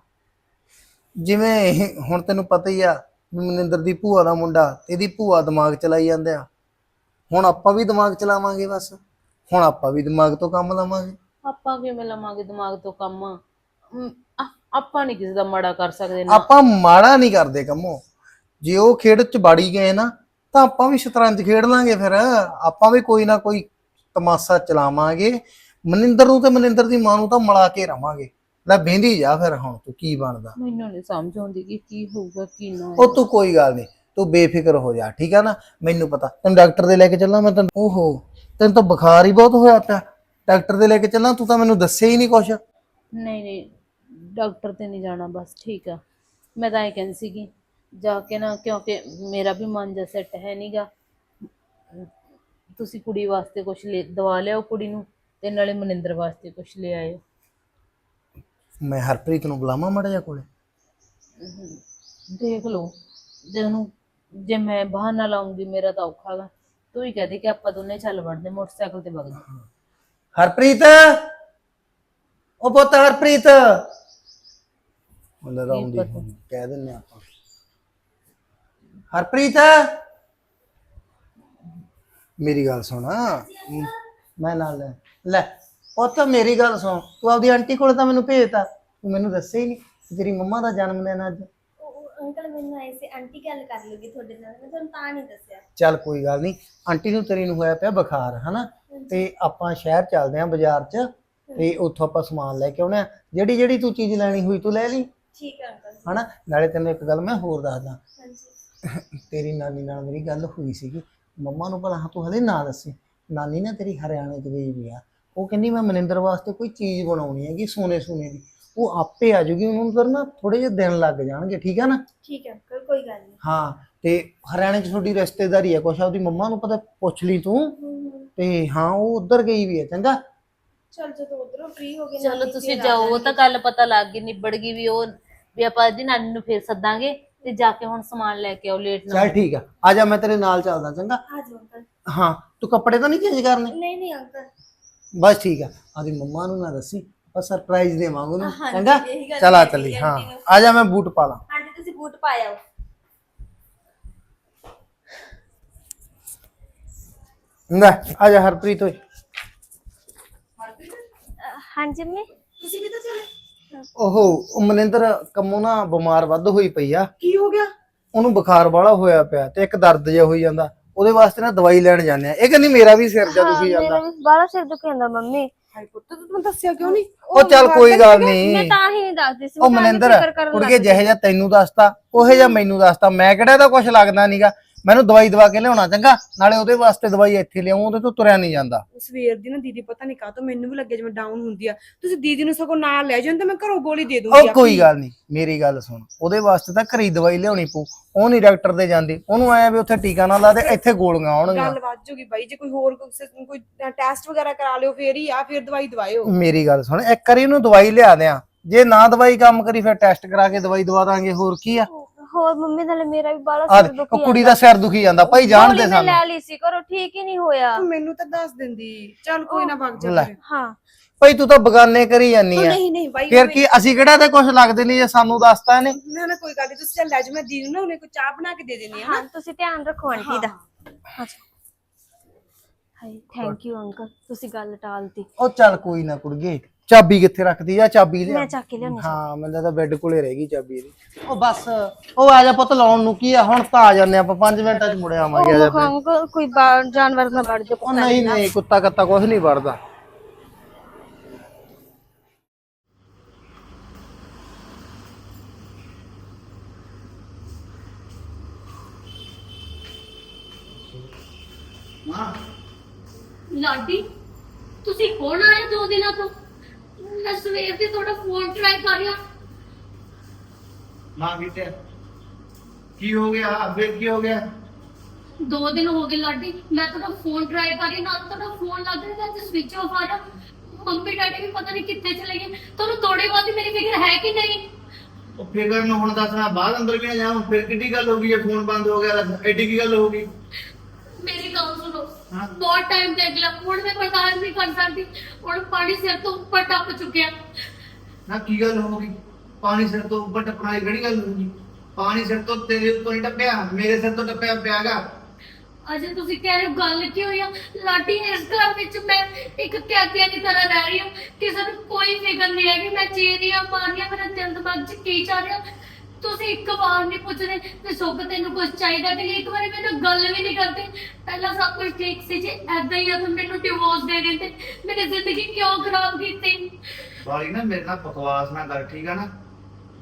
ਜਿਵੇਂ ਹੁਣ ਤੈਨੂੰ ਪਤਾ ਹੀ ਆ ਵੀ ਮਨਿੰਦਰ ਦੀ ਭੂਆ ਦਾ ਮੁੰਡਾ ਇਹਦੀ ਭੂਆ ਦਿਮਾਗ ਚਲਾਈ ਜਾਂਦੇ ਆ। ਹੁਣ ਆਪਾਂ ਵੀ ਦਿਮਾਗ ਚਲਾਵਾਂਗੇ ਬਸ। ਹੁਣ ਆਪਾਂ ਵੀ ਦਿਮਾਗ ਤੋਂ ਕੰਮ ਲਵਾਂਗੇ। ਆਪਾਂ ਕਿਵੇਂ ਲਵਾਂਗੇ ਦਿਮਾਗ ਤੋਂ ਕੰਮ? ਅਮ, ਆ- ਆਪਾਂ ਨਹੀਂ ਕਿਸੇ ਦਾ ਮਾੜਾ ਕਰ ਸਕਦੇ ਨਾ। ਆਪਾਂ ਮਾੜਾ ਨਹੀਂ ਕਰਦੇ ਕੰਮੋ। ਜੇ ਉਹ ਖੇਡ ਚ ਬਾੜੀ ਗਏ ਨਾ ਤਾਂ ਆਪਾਂ ਵੀ ਸ਼ਤਰੰਜ ਖੇਡ ਲਾਂਗੇ ਫਿਰ। ਆਪਾਂ ਵੀ ਕੋਈ ਨਾ ਕੋਈ ਤਮਾਸ਼ਾ ਚਲਾਵਾਂਗੇ। ਮਨਿੰਦਰ ਨੂੰ ਤੇ ਮਨਿੰਦਰ ਦੀ ਮਾਂ ਨੂੰ ਤਾਂ ਮਿਲਾ ਕੇ ਰਵਾਂਗੇ। ਲੈ ਬਹਿੰਦੀ ਜਾ ਫਿਰ ਹੁਣ ਤੂੰ ਕੀ ਬਣਦਾ? ਮੈਨੂੰ ਨਹੀਂ ਸਮਝ ਆਉਂਦੀ ਕਿ ਕੀ ਹੋਊਗਾ ਕੀ ਨਾ ਉਹ ਤੂੰ ਕੋਈ ਗੱਲ ਨਹੀਂ ਤੂੰ ਬੇਫਿਕਰ ਹੋ ਜਾ ਠੀਕ ਆ ਨਾ? ਮੈਨੂੰ ਪਤਾ ਤੈਨੂੰ ਡਾਕਟਰ ਦੇ ਲੈ ਕੇ ਚੱਲਾਂ ਮੈਂ ਤੈਨੂੰ। ਓਹੋ ਤੈਨੂੰ ਤਾਂ ਬੁਖਾਰ ਹੀ ਬਹੁਤ ਹੋਇਆ ਪਿਆ। ਡਾਕਟਰ ਦੇ ਲੈ ਕੇ ਚੱਲਾਂ ਤੂੰ ਤਾਂ ਮੈਨੂੰ ਦੱਸਿਆ ਹੀ ਨਹੀਂ ਕੁਛ। ਨਹੀਂ ਨਹੀਂ ਡਾਕਟਰ ਤੇ ਨਹੀਂ ਜਾਣਾ ਬਸ ਠੀਕ ਆ। ਮੈਂ ਤਾਂ ਇਹ ਕਹਿੰਦੀ ਸੀਗੀ ਜਾ ਕੇ ਨਾ ਕਿਉਂਕਿ ਮੇਰਾ ਵੀ ਮਨ ਜਿਹਾ ਸੈੱਟ ਹੈ ਨਹੀਂਗਾ ਤੁਸੀਂ ਕੁੜੀ ਵਾਸਤੇ ਕੁਝ ਲੈ ਦਵਾ ਲਿਆਓ ਕੁੜੀ ਨੂੰ ਤੇ ਨਾਲੇ ਮਨਿੰਦਰ ਵਾਸਤੇ ਕੁਝ ਲੈ ਆਇਓ। ਮੈਂ ਹਰਪ੍ਰੀਤ ਨੂੰ ਬੁਲਾਵਾਂ ਮੜਾ ਜਾ ਕੋਲੇ? ਦੇਖ ਲਓ ਜੇ ਉਹਨੂੰ ਜੇ ਮੈਂ ਬਹਾਨਾ ਲਾਉਂਗੀ ਮੇਰਾ ਤਾਂ ਔਖਾ ਗਾ। ਤੂੰ ਹੀ ਕਹਦੇ ਕਿ ਆਪਾਂ ਦੋਨੇ ਚੱਲ ਵੜਦੇ ਮੋਟਰਸਾਈਕਲ ਤੇ ਵਗ ਜਾ ਹਰਪ੍ਰੀਤ? ਉਹ ਪੁੱਤ ਹਰਪ੍ਰੀਤ। ਉਹਨਾਂ ਰਾਉਂਦੀ ਕਹਿ ਦਿੰਨੇ ਆਪਾਂ। ਹਰਪ੍ਰੀਤ? ਮੇਰੀ ਗੱਲ ਸੁਣ ਮੈਂ ਨਾਲ ਲੈ ਲੈ ਪੁੱਤ ਮੇਰੀ ਗੱਲ ਸੁਣ ਤੂੰ ਆਪਦੀ ਆਂਟੀ ਕੋਲ ਤਾਂ ਮੈਨੂੰ ਭੇਜਤਾ ਤੂੰ ਮੈਨੂੰ ਦੱਸਿਆ ਹੀ ਨਹੀਂ ਤੇਰੀ ਮੰਮਾ ਦਾ ਜਨਮ ਦਿਨ ਅੱਜ। ਉਹ ਅੰਕਲ ਮੈਨੂੰ ਆਏ ਸੀ ਆਂਟੀ ਗੱਲ ਕਰ ਲੂਗੀ ਤੁਹਾਡੇ ਨਾਲ ਮੈਂ ਤੁਹਾਨੂੰ ਤਾਂ ਨਹੀਂ ਦੱਸਿਆ। ਚੱਲ ਕੋਈ ਗੱਲ ਨਹੀਂ ਆਂਟੀ ਨੂੰ ਤੇਰੀ ਨੂੰ ਹੋਇਆ ਪਿਆ ਬੁਖਾਰ ਹਨਾ? ਤੇ ਆਪਾਂ ਸ਼ਹਿਰ ਚੱਲਦੇ ਆਂ ਬਾਜ਼ਾਰ 'ਚ ਤੇ ਉੱਥੋਂ ਆਪਾਂ ਸਮਾਨ ਲੈ ਕੇ ਆਉਣਾ ਜਿਹੜੀ ਜਿਹੜੀ ਤੂੰ ਚੀਜ਼ ਲੈਣੀ ਹੋਈ ਤੂੰ ਲੈ ਲਈ। ਠੀਕ ਹੈ ਅੰਕਲ ਹਨਾ? ਨਾਲੇ ਤੈਨੂੰ ਇੱਕ ਗੱਲ ਮੈਂ ਹੋਰ ਦੱਸਦਾ। ਹਾਂਜੀ। ਤੇਰੀ ਨਾਨੀ ਨਾਲ ਮੇਰੀ ਗੱਲ ਹੋਈ ਸੀਗੀ। ਮੰਮਾ ਨੂੰ ਭਲਾ ਤੂੰ ਹਲੇ ਨਾ ਦੱਸੀ। ਨਾਨੀ ਨਾ ਤੇਰੀ ਹਰਿਆਣੇ 'ਚ ਗਈ ਵੀ ਆ। ਉਹ ਕਹਿੰਦੀ ਮੈਂ ਮਨਿੰਦਰ ਵਾਸਤੇ ਕੋਈ ਚੀਜ਼ ਬਣਾਉਣੀ ਹੈਗੀ ਸੋਨੇ ਸੋਨੇ ਦੀ। ਉਹ ਆਪੇ ਆ ਜੂਗੀ ਉਹਨੂੰ ਫਿਰ ਨਾ ਥੋੜੇ ਜਿਹੇ ਦਿਨ ਲੱਗ ਜਾਣਗੇ ਠੀਕ ਆ ਨਾ? ਠੀਕ ਹੈ ਅੰਕਲ ਕੋਈ ਗੱਲ ਨਹੀਂ। ਹਾਂ ਤੇ ਹਰਿਆਣੇ 'ਚ ਤੁਹਾਡੀ ਰਿਸ਼ਤੇਦਾਰੀ ਹੈ ਕੁਛ ਆਪਦੀ ਮੰਮਾ ਨੂੰ ਪਤਾ ਪੁੱਛ ਲਈ ਤੂੰ? ਤੇ ਹਾਂ ਉਹ ਉੱਧਰ ਗਈ ਵੀ ਹੈ ਚੰਗਾ? ਚਲ ਜਦੋਂ ਉਧਰੋਂ ਫ੍ਰੀ ਹੋ ਗਏ ਚਲੋ ਤੁਸੀਂ ਜਾਓ ਉਹ ਤਾਂ ਗੱਲ ਪਤਾ ਲੱਗ ਗਈ ਨਿਬੜ ਗਈ ਵੀ ਉਹ ਵੀ ਆਪਾਂ ਇਹਦੀ ਨਾਨੀ ਨੂੰ ਫੇਰ ਸੱਦਾਂਗੇ ਤੇ ਜਾ ਕੇ ਹੁਣ ਸਮਾਨ ਲੈ ਕੇ ਆਓ ਲੇਟ ਨਾ ਚੱਲ ਠੀਕ ਆ ਆ ਜਾ ਮੈਂ ਤੇਰੇ ਨਾਲ ਚੱਲਦਾ ਚੰਗਾ? ਆ ਜਾਓ ਅੰਕਲ। ਹਾਂ ਤੂੰ ਕੱਪੜੇ ਤਾਂ ਨਹੀਂ ਚੇਂਜ ਕਰਨੇ? ਨਹੀਂ ਨਹੀਂ ਅੰਕਲ। ਬਸ ਠੀਕ ਆ। ਆਦੀ ਮੰਮਾ ਨੂੰ ਨਾ ਦੱਸੀ ਆਪਾਂ ਸਰਪ੍ਰਾਈਜ਼ ਦੇਵਾਂਗੇ ਉਹਨੂੰ। ਹਾਂਜੀ, ਚੰਗਾ? ਇਹੀ ਗੱਲ ਚਲਾ ਚੱਲੀ ਹਾਂ। ਆਂਟੀ। ਆ ਜਾ ਮੈਂ ਬੂਟ ਪਾ ਲਾਂ। ਆਂਟੀ ਤੁਸੀਂ ਬੂਟ ਪਾਇਓ ਲੈ ਆ ਜਾ ਹਰਪ੍ਰੀਤ ਓਏ। ਹਾਂਜੀ ਮੰਮੀ। ਤੁਸੀਂ ਵੀ ਤਾਂ ਚਲੇ? ਓਹੋ ਉਹ ਮਨਿੰਦਰ ਕੰਮੋਂ ਨਾ ਬਿਮਾਰ ਵੱਧ ਹੋਈ ਪਈ ਆ। ਕੀ ਹੋ ਗਿਆ? ਉਹਨੂੰ ਬੁਖਾਰ ਵਾਲਾ ਹੋਇਆ ਪਿਆ ਤੇ ਇੱਕ ਦਰਦ ਜਿਹਾ ਹੋਈ ਜਾਂਦਾ। ਉਹਦੇ ਵਾਸਤੇ ਨਾ ਦਵਾਈ ਲੈਣ ਜਾਂਦੇ ਆ। ਇਹ ਕਹਿੰਦੀ ਮੇਰਾ ਵੀ ਸਿਰ ਜਾ ਦੁਖੀ ਮੇਰਾ ਜਾਂਦਾ ਵੀ ਬਾਹਲਾ ਸਿਰ ਦੁਖੀ ਜਾਂਦਾ ਮੰਮੀ। ਹਾਈ ਪੁੱਤ ਤੂੰ ਮੈਨੂੰ ਦੱਸਿਆ ਕਿਉਂ ਨਹੀਂ? ਉਹ ਚੱਲ ਕੋਈ ਗੱਲ ਮੈਂ ਨਹੀਂ। ਤਾਂ ਹੀ ਨਹੀਂ ਦੱਸਦੀ ਸੀ ਉਹ ਮਨਿੰਦਰ ਲੱਗ ਜਿਹੇ ਜਿਹਾ ਤੈਨੂੰ ਦੱਸਤਾ ਉਹੇ ਜਿਹਾ ਮੈਨੂੰ ਦੱਸਤਾ। ਮੈਂ ਕਿਹੜਾ ਇਹਦਾ ਕੁਝ ਲੱਗਦਾ ਨਹੀਂਗਾ ਮੈਨੂੰ ਦਵਾਈ ਦਵਾ ਕੇ ਲਿਆਉਣਾ ਚੰਗਾ ਨਾਲੇ ਉਹਦੇ ਵਾਸਤੇ ਦਵਾਈ ਇੱਥੇ ਲਿਆਉਂ ਉਹਦੇ ਤੋਂ ਤੁਰਿਆ ਨਹੀਂ ਜਾਂਦਾ। ਸਵੇਰ ਦੀ ਨਾ ਦੀਦੀ ਪਤਾ ਨਹੀਂ ਕਾਹਤੋਂ ਮੈਨੂੰ ਵੀ ਲੱਗਿਆ ਜਿਵੇਂ ਡਾਊਨ ਹੁੰਦੀ ਆ। ਤੁਸੀਂ ਦੀਦੀ ਨੂੰ ਸਗੋਂ ਨਾਲ ਲੈ ਜਾਓ ਤਾਂ ਮੈਂ ਘਰੋਂ ਗੋਲੀ ਦੇ ਦੂੰਗੀ ਉਹ ਕੋਈ ਗੱਲ ਨਹੀਂ ਮੇਰੀ ਗੱਲ ਸੁਣ ਉਹਦੇ ਵਾਸਤੇ ਤਾਂ ਘਰੀ ਦਵਾਈ ਲਿਆਉਣੀ ਪਊ ਉਹ ਨਹੀਂ ਡਾਕਟਰ ਦੇ ਜਾਂਦੀ ਉਹਨੂੰ ਐ ਵੀ ਉੱਥੇ ਟੀਕਾ ਨਾ ਲਾ ਦੇ ਇੱਥੇ ਗੋਲੀਆਂ ਆਉਣਗੀਆਂ। ਗੱਲ ਵੱਜ ਜੂਗੀ ਬਾਈ ਜੇ ਕੋਈ ਹੋਰ ਕੋਈ ਕੋਈ ਟੈਸਟ ਵਗੈਰਾ ਕਰਾ ਲਿਓ ਫੇਰ ਹੀ ਆ ਫੇਰ ਦਵਾਈ ਦਵਾਇਓ। ਮੇਰੀ ਗੱਲ ਸੁਣ ਇੱਕ ਵਾਰੀ ਉਹਨੂੰ ਦਵਾਈ ਲਿਆ ਦਿਆਂ ਜੇ ਨਾ ਦਵਾਈ ਕੰਮ ਕਰੀ ਫਿਰ ਟੈਸਟ ਕਰਾ ਕੇ ਦਵਾਈ ਦਵਾ ਦਾਂਗੇ ਹੋਰ ਕੀ ਆ? ਹੋਰ ਮੰਮੀ ਨਾਲੇ ਮੇਰਾ ਵੀ ਬਾਹਲਾ ਆ ਸਿਰ ਉਹ ਦੁਖੀ ਕੁੜੀ ਦਾ ਸਿਰ ਦੁਖੀ ਜਾਂਦਾ ਭਾਈ ਜਾਣ ਗੋਲੀ ਦੇ ਮੈਂ ਸਾਨੂੰ। ਲੈ ਲਈ ਸੀ ਕਰੋ ਠੀਕ ਹੀ ਨਹੀਂ ਹੋਇਆ। ਤੂੰ ਮੈਨੂੰ ਤਾਂ ਦੱਸ ਦਿੰਦੀ ਚੱਲ ਕੋਈ ਨਾ ਵਗ ਜਾ ਲੈ। ਫਿਰ। ਹਾਂ। ਭਾਈ ਤੂੰ ਤਾਂ ਬਗਾਨੇ ਕਰੀ ਜਾਨੀ ਉਹ ਆ ਨਹੀਂ ਨਹੀਂ ਬਾਈ ਫਿਰ ਕੀ ਅਸੀਂ ਕਿਹੜਾ ਤੇ ਕੁਝ ਲੱਗਦੇ ਨਹੀਂ ਜੇ ਸਾਨੂੰ ਦੱਸਤਾ ਇਹਨੇ? ਨਾ ਨਾ ਕੋਈ ਗੱਲ ਨਹੀਂ ਤੁਸੀਂ ਚੱਲ ਲੈ ਜਾਓ ਮੈਂ ਦੀਦੀ ਨੂੰ ਨਾ ਉਹਨੇ ਕੋਈ ਚਾਹ ਬਣਾ ਕੇ ਦੇ ਦੇਣੀ ਆ ਹਾਂ ਤੁਸੀਂ ਧਿਆਨ ਰੱਖੋ ਆਂਟੀ ਦਾ। ਅੱਛਾ। ਹਾਈ ਥੈਂਕ ਯੂ ਅੰਕਲ ਤੁਸੀਂ ਗੱਲ ਟਾਲਤੀ। ਉਹ ਚੱਲ ਕੋਈ ਨਾ ਕੁੜੀਏ। ਚਾਬੀ ਕਿੱਥੇ ਰੱਖਦੀ ਆ? ਚਾਬੀ ਲਿਆ। ਮੈਂ ਚੱਕ ਕੇ ਲਿਆਉਣੀ ਹਾਂ ਮੈਨੂੰ ਤਾਂ ਬੈੱਡ ਕੋਲੇ ਰਹਿ ਗਈ ਚਾਬੀ ਇਹਦੀ। ਉਹ ਬਸ ਉਹ ਆ ਜਾ ਪੁੱਤ ਲਾਉਣ ਨੂੰ। ਕੀ ਆ? ਹੁਣ ਤਾਂ ਆ ਜਾਂਦੇ ਆਪਾਂ। 5 ਮਿੰਟਾਂ ਚ ਮੁੜ ਆਵਾਂਗੇ ਆ ਜਾ ਉਹ ਅੰਕਲ ਕੋਈ ਬਾ- ਜਾਨਵਰ ਨਾ ਵੜ ਜਾਓ ਉਹ ਨਹੀਂ ਨਹੀਂ ਕੁੱਤਾ ਕੱਤਾ ਕੁਝ ਨਹੀਂ ਵੜਦਾ। ਮਾਂ। ਲਾਡੀ ਤੁਸੀਂ ਕੌਣ ਆਏ ਦੋ ਦਿਨਾਂ ਤੋਂ? ਮੈਂ ਸਵੇਰ ਦੀ ਤੁਹਾਡਾ ਫੋਨ ਟਰਾਈ ਕਰ ਰਿਹਾ ਮਾਂ ਕਿਤੇ। ਕੀ ਹੋ ਗਿਆ? ਫਿਰ ਕੀ ਹੋ ਗਿਆ? ਦੋ ਦਿਨ ਹੋ ਗਏ ਲਾਡੀ ਮੈਂ ਤੁਹਾਡਾ ਫੋਨ ਟਰਾਈ ਕਰ ਰਹੀ ਨਾ ਤੁਹਾਡਾ ਫੋਨ ਲੱਗ ਰਿਹਾ ਤੇ ਸਵਿਚ ਆਫ ਆ ਰਿਹਾ ਮੰਮੀ ਡੈਡੀ ਵੀ ਪਤਾ ਨਹੀਂ ਕਿੱਥੇ ਚਲੇ ਗਏ। ਤੁਹਾਨੂੰ ਥੋੜੀ ਬਹੁਤੀ ਮੇਰੀ ਫਿਕਰ ਹੈ ਕਿ ਨਹੀਂ? ਉਹ ਫਿਕਰ ਨੂੰ ਹੁਣ ਦੱਸਣਾ ਬਾਹਰ ਅੰਦਰ ਕਿਉਂ ਜਾਵਾਂ? ਫਿਰ ਕਿੱਡੀ ਗੱਲ ਹੋ ਗਈ ਇਹ ਫੋਨ ਬੰਦ ਹੋ ਗਿਆ ਤਾਂ? ਐਡੀ ਕੀ ਗੱਲ ਹੋ ਗਈ? ਮੇਰੀ ਗੱਲ ਸੁਣੋ। ਹਾਂ। ਬਹੁਤ ਟਾਈਮ ਦੇਖ ਲਿਆ ਹੁਣ ਮੈਂ ਬਰਦਾਸ਼ਤ ਨਹੀਂ ਕਰ ਸਕਦੀ। ਹੁਣ ਪਾਣੀ ਸਿਰ ਤੋਂ ਉੱਪਰ ਟੱਪ ਚੁੱਕਿਆ। ਨਾ ਕੀ ਗੱਲ ਹੋ ਗਈ? ਪਾਣੀ ਸਿਰ ਤੋਂ ਉੱਪਰ ਟੱਪਣਾ ਇਹ ਕਿਹੜੀ ਗੱਲ ਹੋ ਗਈ ਪਾਣੀ ਸਿਰ ਤੋਂ ਤੇਰੇ ਉੱਤੋਂ ਨਹੀਂ ਟੱਪਿਆ ਮੇਰੇ ਸਿਰ ਤੋਂ ਟੱਪਿਆ ਪਿਆਗਾ। ਅਜੇ ਤੁਸੀਂ ਕਹਿ ਰਹੇ ਹੋ ਗੱਲ ਕੀ ਹੋਈ ਆ? ਲਾਡੀ ਇਸ ਘਰ ਵਿੱਚ ਮੈਂ ਇੱਕ ਕੈਦੀਆਂ ਦੀ ਤਰ੍ਹਾਂ ਰਹਿ ਰਹੀ ਹਾਂ। ਕਿਸੇ ਨੂੰ ਕੋਈ ਫਿਕਰ ਨਹੀਂ ਹੈਗੀ। ਮੈਂ ਚੀਰੀਆਂ ਮਾਰੀਆਂ ਮੇਰੇ ਦਿਲ ਦਿਮਾਗ 'ਚ ਕੀ ਚੱਲ ਰਿਹਾ? ਤੁਸੀਂ ਇੱਕ ਵਾਰ ਨਹੀਂ ਪੁੱਛਦੇ ਤੇ ਸੁੱਖ ਤੈਨੂੰ ਕੁਝ ਚਾਹੀਦਾ ਨਹੀਂ ਇੱਕ ਵਾਰੀ ਮੈਨੂੰ ਗੱਲ ਵੀ ਨਹੀਂ ਕਰਦੇ। ਪਹਿਲਾਂ ਸਭ ਕੁਝ ਠੀਕ ਸੀ ਜੇ ਐਦਾਂ ਹੀ ਆ ਤਾਂ ਮੈਨੂੰ ਡਿਵੋਰਸ ਦੇ ਦਿੰਦੇ ਮੇਰੀ ਜ਼ਿੰਦਗੀ ਕਿਉਂ ਖਰਾਬ ਕੀਤੀ? ਸਾਰੀ ਨਾ ਮੇਰੇ ਨਾਲ ਬਕਵਾਸ ਨਾ ਕਰ ਠੀਕ ਆ ਨਾ?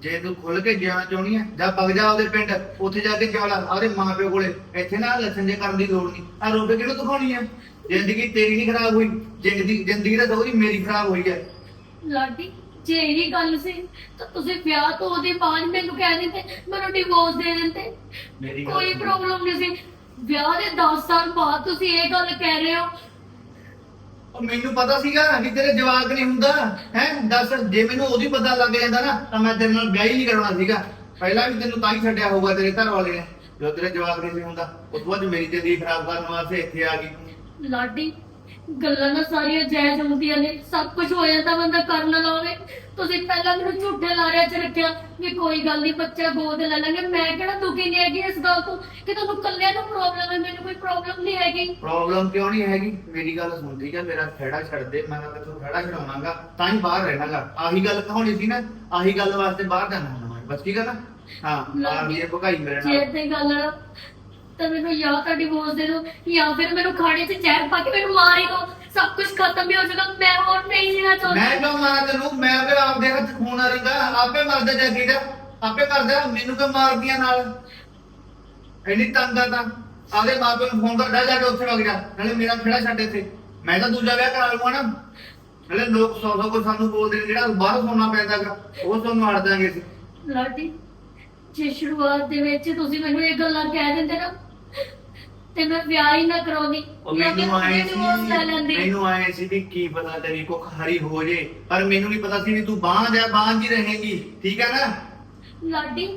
ਜੇ ਤੂੰ ਖੁੱਲ ਕੇ ਜਾਣਾ ਚਾਹਣੀ ਹੈ ਜਾਂ ਵਗ ਜਾ ਉਹਦੇ ਪਿੰਡ ਉੱਥੇ ਜਾ ਕੇ ਜਾ ਲਾ ਉਹਦੇ ਮਾਪਿਓ ਕੋਲੇ ਇੱਥੇ ਨਾ ਲੱਛਣ ਜੇ ਕਰਨ ਦੀ ਲੋੜ ਨਹੀਂ ਆ ਰੋਟੀ ਕਿਹਨੂੰ ਦਿਖਾਉਣੀ ਹੈ ਜ਼ਿੰਦਗੀ ਤੇਰੀ ਨਹੀਂ ਖਰਾਬ ਹੋਈ ਜ਼ਿੰਦਗੀ ਜ਼ਿੰਦਗੀ ਤਾਂ ਦੋਹਰੀ ਮੇਰੀ ਖਰਾਬ ਹੋਈ ਹੈ ਲਾਡੀ ਜੇ ਇਹੀ ਗੱਲ ਸੀ ਤਾਂ ਤੁਸੀਂ ਵਿਆਹ ਤੋਂ ਉਹਦੇ ਬਾਅਦ ਮੈਨੂੰ ਕਹਿ ਦਿੰਦੇ ਮੈਨੂੰ ਡਿਵੋਰਸ ਦੇ ਦਿੰਦੇ। ਮੇਰੀ ਗੱਲ ਕੋਈ ਸੁਣ। ਪ੍ਰੋਬਲਮ ਨਹੀਂ ਸੀ। ਵਿਆਹ ਦੇ 10 ਸਾਲ ਬਾਅਦ ਤੁਸੀਂ ਇਹ ਗੱਲ ਕਹਿ ਰਹੇ ਹੋ। ਉਹ ਮੈਨੂੰ ਪਤਾ ਸੀਗਾ ਕਿ ਤੇਰੇ ਜਵਾਕ ਨਹੀਂ ਹੁੰਦਾ ਹੈ? ਦੱਸ ਜੇ ਮੈਨੂੰ ਉਹਦੀ ਪਤਾ ਲੱਗ ਜਾਂਦਾ ਨਾ ਤਾਂ ਮੈਂ ਤੇਰੇ ਨਾਲ ਵਿਆਹ ਹੀ ਨਹੀਂ ਕਰਾਉਣਾ ਸੀਗਾ। ਪਹਿਲਾਂ ਵੀ ਤੈਨੂੰ ਤਾਂ ਹੀ ਛੱਡਿਆ ਹੋਊਗਾ ਤੇਰੇ ਘਰ ਵਾਲੇ ਨੇ। ਜੋ ਤੇਰੇ ਜਵਾਕ ਨਹੀਂ ਸੀ ਹੁੰਦਾ ਉਸ ਤੋਂ ਬਾਅਦ ਮੇਰੀ ਜ਼ਿੰਦਗੀ ਖਰਾਬ ਕਰਨ ਵਾਸਤੇ ਇੱਥੇ ਆ ਗਈ। ਲਾਡੀ ਗੱਲਾਂ ਨਾ ਸਾਰੀਆਂ ਜਾਇਜ਼ ਹੁੰਦੀਆਂ ਨੇ ਸਭ ਕੁਝ ਹੋ ਜਾਂਦਾ ਬੰਦਾ ਕਰ ਨਾ ਲਵੇ ਤੁਸੀਂ ਪਹਿਲਾਂ ਮੈਨੂੰ ਝੂਠੇ ਲਾਰਿਆਂ 'ਚ ਰੱਖਿਆ ਵੀ ਕੋਈ ਗੱਲ ਨਹੀਂ ਬੱਚਾ ਗੋਦ ਲੈ ਲਾਂਗੇ। ਮੈਂ ਕਿਹੜਾ ਦੁਖੀ ਨਹੀਂ ਹੈਗੀ ਇਸ ਗੱਲ ਤੋਂ ਕਿ ਤੁਹਾਨੂੰ ਕੱਲਿਆਂ ਨੂੰ ਪ੍ਰੋਬਲਮ ਹੈ ਮੈਨੂੰ ਕੋਈ ਪ੍ਰੋਬਲਮ ਨਹੀਂ ਹੈਗੀ। ਪ੍ਰੋਬਲਮ ਕਿਉਂ ਨਹੀਂ ਹੈਗੀ? ਮੇਰੀ ਗੱਲ ਸੁਣ ਠੀਕ ਹੈ ਮੇਰਾ ਖੇੜਾ ਛੱਡ ਦੇ ਮੈਂ ਤਾਂ ਤੈਨੂੰ ਖੇੜਾ ਛਡਾਉਣਾਗਾ ਤਾਂ ਹੀ ਬਾਹਰ ਰਹਿਣਾਗਾ। ਆਹੀ ਗੱਲ ਕਹਾਉਣੀ ਸੀ ਨਾ ਆਹੀ ਗੱਲ ਵਾਸਤੇ ਬਾਹਰ ਜਾਣਾ ਹੁੰਦਾ ਮੈਂ। ਬਸ ਠੀਕ ਹੈ ਨਾ? ਹਾਂ ਆਹ ਇਹ ਭਕਾਈ ਮੇਰੇ ਜੇ ਨਾਲ। ਤੇ ਗੱਲ ਆ, ਤਾਂ ਮੈਨੂੰ ਜਾਂ ਤਾਂ ਡਿਵੋਰਸ ਦੇ ਦਿਓ ਜਾਂ ਫਿਰ ਮੈਨੂੰ ਖਾਣੇ 'ਚ ਜ਼ਹਿਰ ਪਾ ਕੇ ਮੈਨੂੰ ਮਾਰ ਹੀ ਦਿਓ। ਸਭ ਕੁਝ ਖਤਮ ਹੀ ਹੋ ਜਾਏਗਾ ਮੈਂ ਹੋਰ ਨਹੀਂ ਜੀਣਾ ਚਾਹੁੰਦੀ। ਮੈਂ ਕਿਉਂ ਮਾਰਾਂ ਤੈਨੂੰ ਮੈਂ ਵੀ ਆਪਦੇ ਹੱਥ ਖੂਨ ਆ ਰਿੰਦਾ ਆਪੇ ਮਰਦਾ ਜਾਗੀ ਦਾ। ਆਪੇ ਮਰਦਾ ਮੈਨੂੰ ਕਿਉਂ ਮਾਰਦੀਆਂ ਨਾਲ? ਤੰਗ ਆ ਤਾਂ। ਆਦੇ ਮਾਪੇ ਨੂੰ ਫੋਨ ਕਰਦਾ ਜਾ ਕੇ ਉੱਥੇ ਵਗ ਜਾ। ਨਾਲੇ ਮੇਰਾ ਖੇੜਾ ਛੱਡ ਇੱਥੇ। ਮੈਂ ਤਾਂ ਦੂਜਾ ਵਿਆਹ ਕਰਾ ਲਵਾਂ ਨਾ। ਨਾਲੇ ਲੋਕ ਸੌ ਸੌ ਕੋ ਸਾਨੂੰ ਬੋਲਦੇ ਨੇ ਜਿਹੜਾ ਬਾਹਰ ਸੋਨਾ ਪੈਂਦਾ ਗਾ, ਉਹ ਤੁਹਾਨੂੰ ਮਾਰ ਦਾਂਗੇ ਅਸੀਂ। ਲਾਡੀ ਜੇ ਸ਼ੁਰੂਆਤ ਦੇ ਵਿੱਚ ਤੁਸੀਂ ਮੈਨੂੰ ਇਹ ਗੱਲਾਂ ਕਹਿ ਦਿੰਦੇ ਨਾ ਤੇ ਮੈਂ ਵਿਆਹ ਹੀ ਨਾ ਕਰਾਉਂਦੀ ਉਹ ਜਾਂ ਮੈਨੂੰ ਆਏ divorce ਲੈ ਸੀ ਲੈਂਦੀ ਮੈਨੂੰ ਆਏ ਸੀ ਵੀ ਕੀ ਪਤਾ ਤੇਰੀ ਕੁੱਖ ਹਰੀ ਹੋ ਜੇ ਪਰ ਮੈਨੂੰ ਨਹੀਂ ਪਤਾ ਸੀ ਵੀ ਤੂੰ ਬਾਂਝ ਆ ਬਾਂਝ ਹੀ ਰਹੇਗੀ। ਠੀਕ ਹੈ ਨਾ? ਲਾਡੀ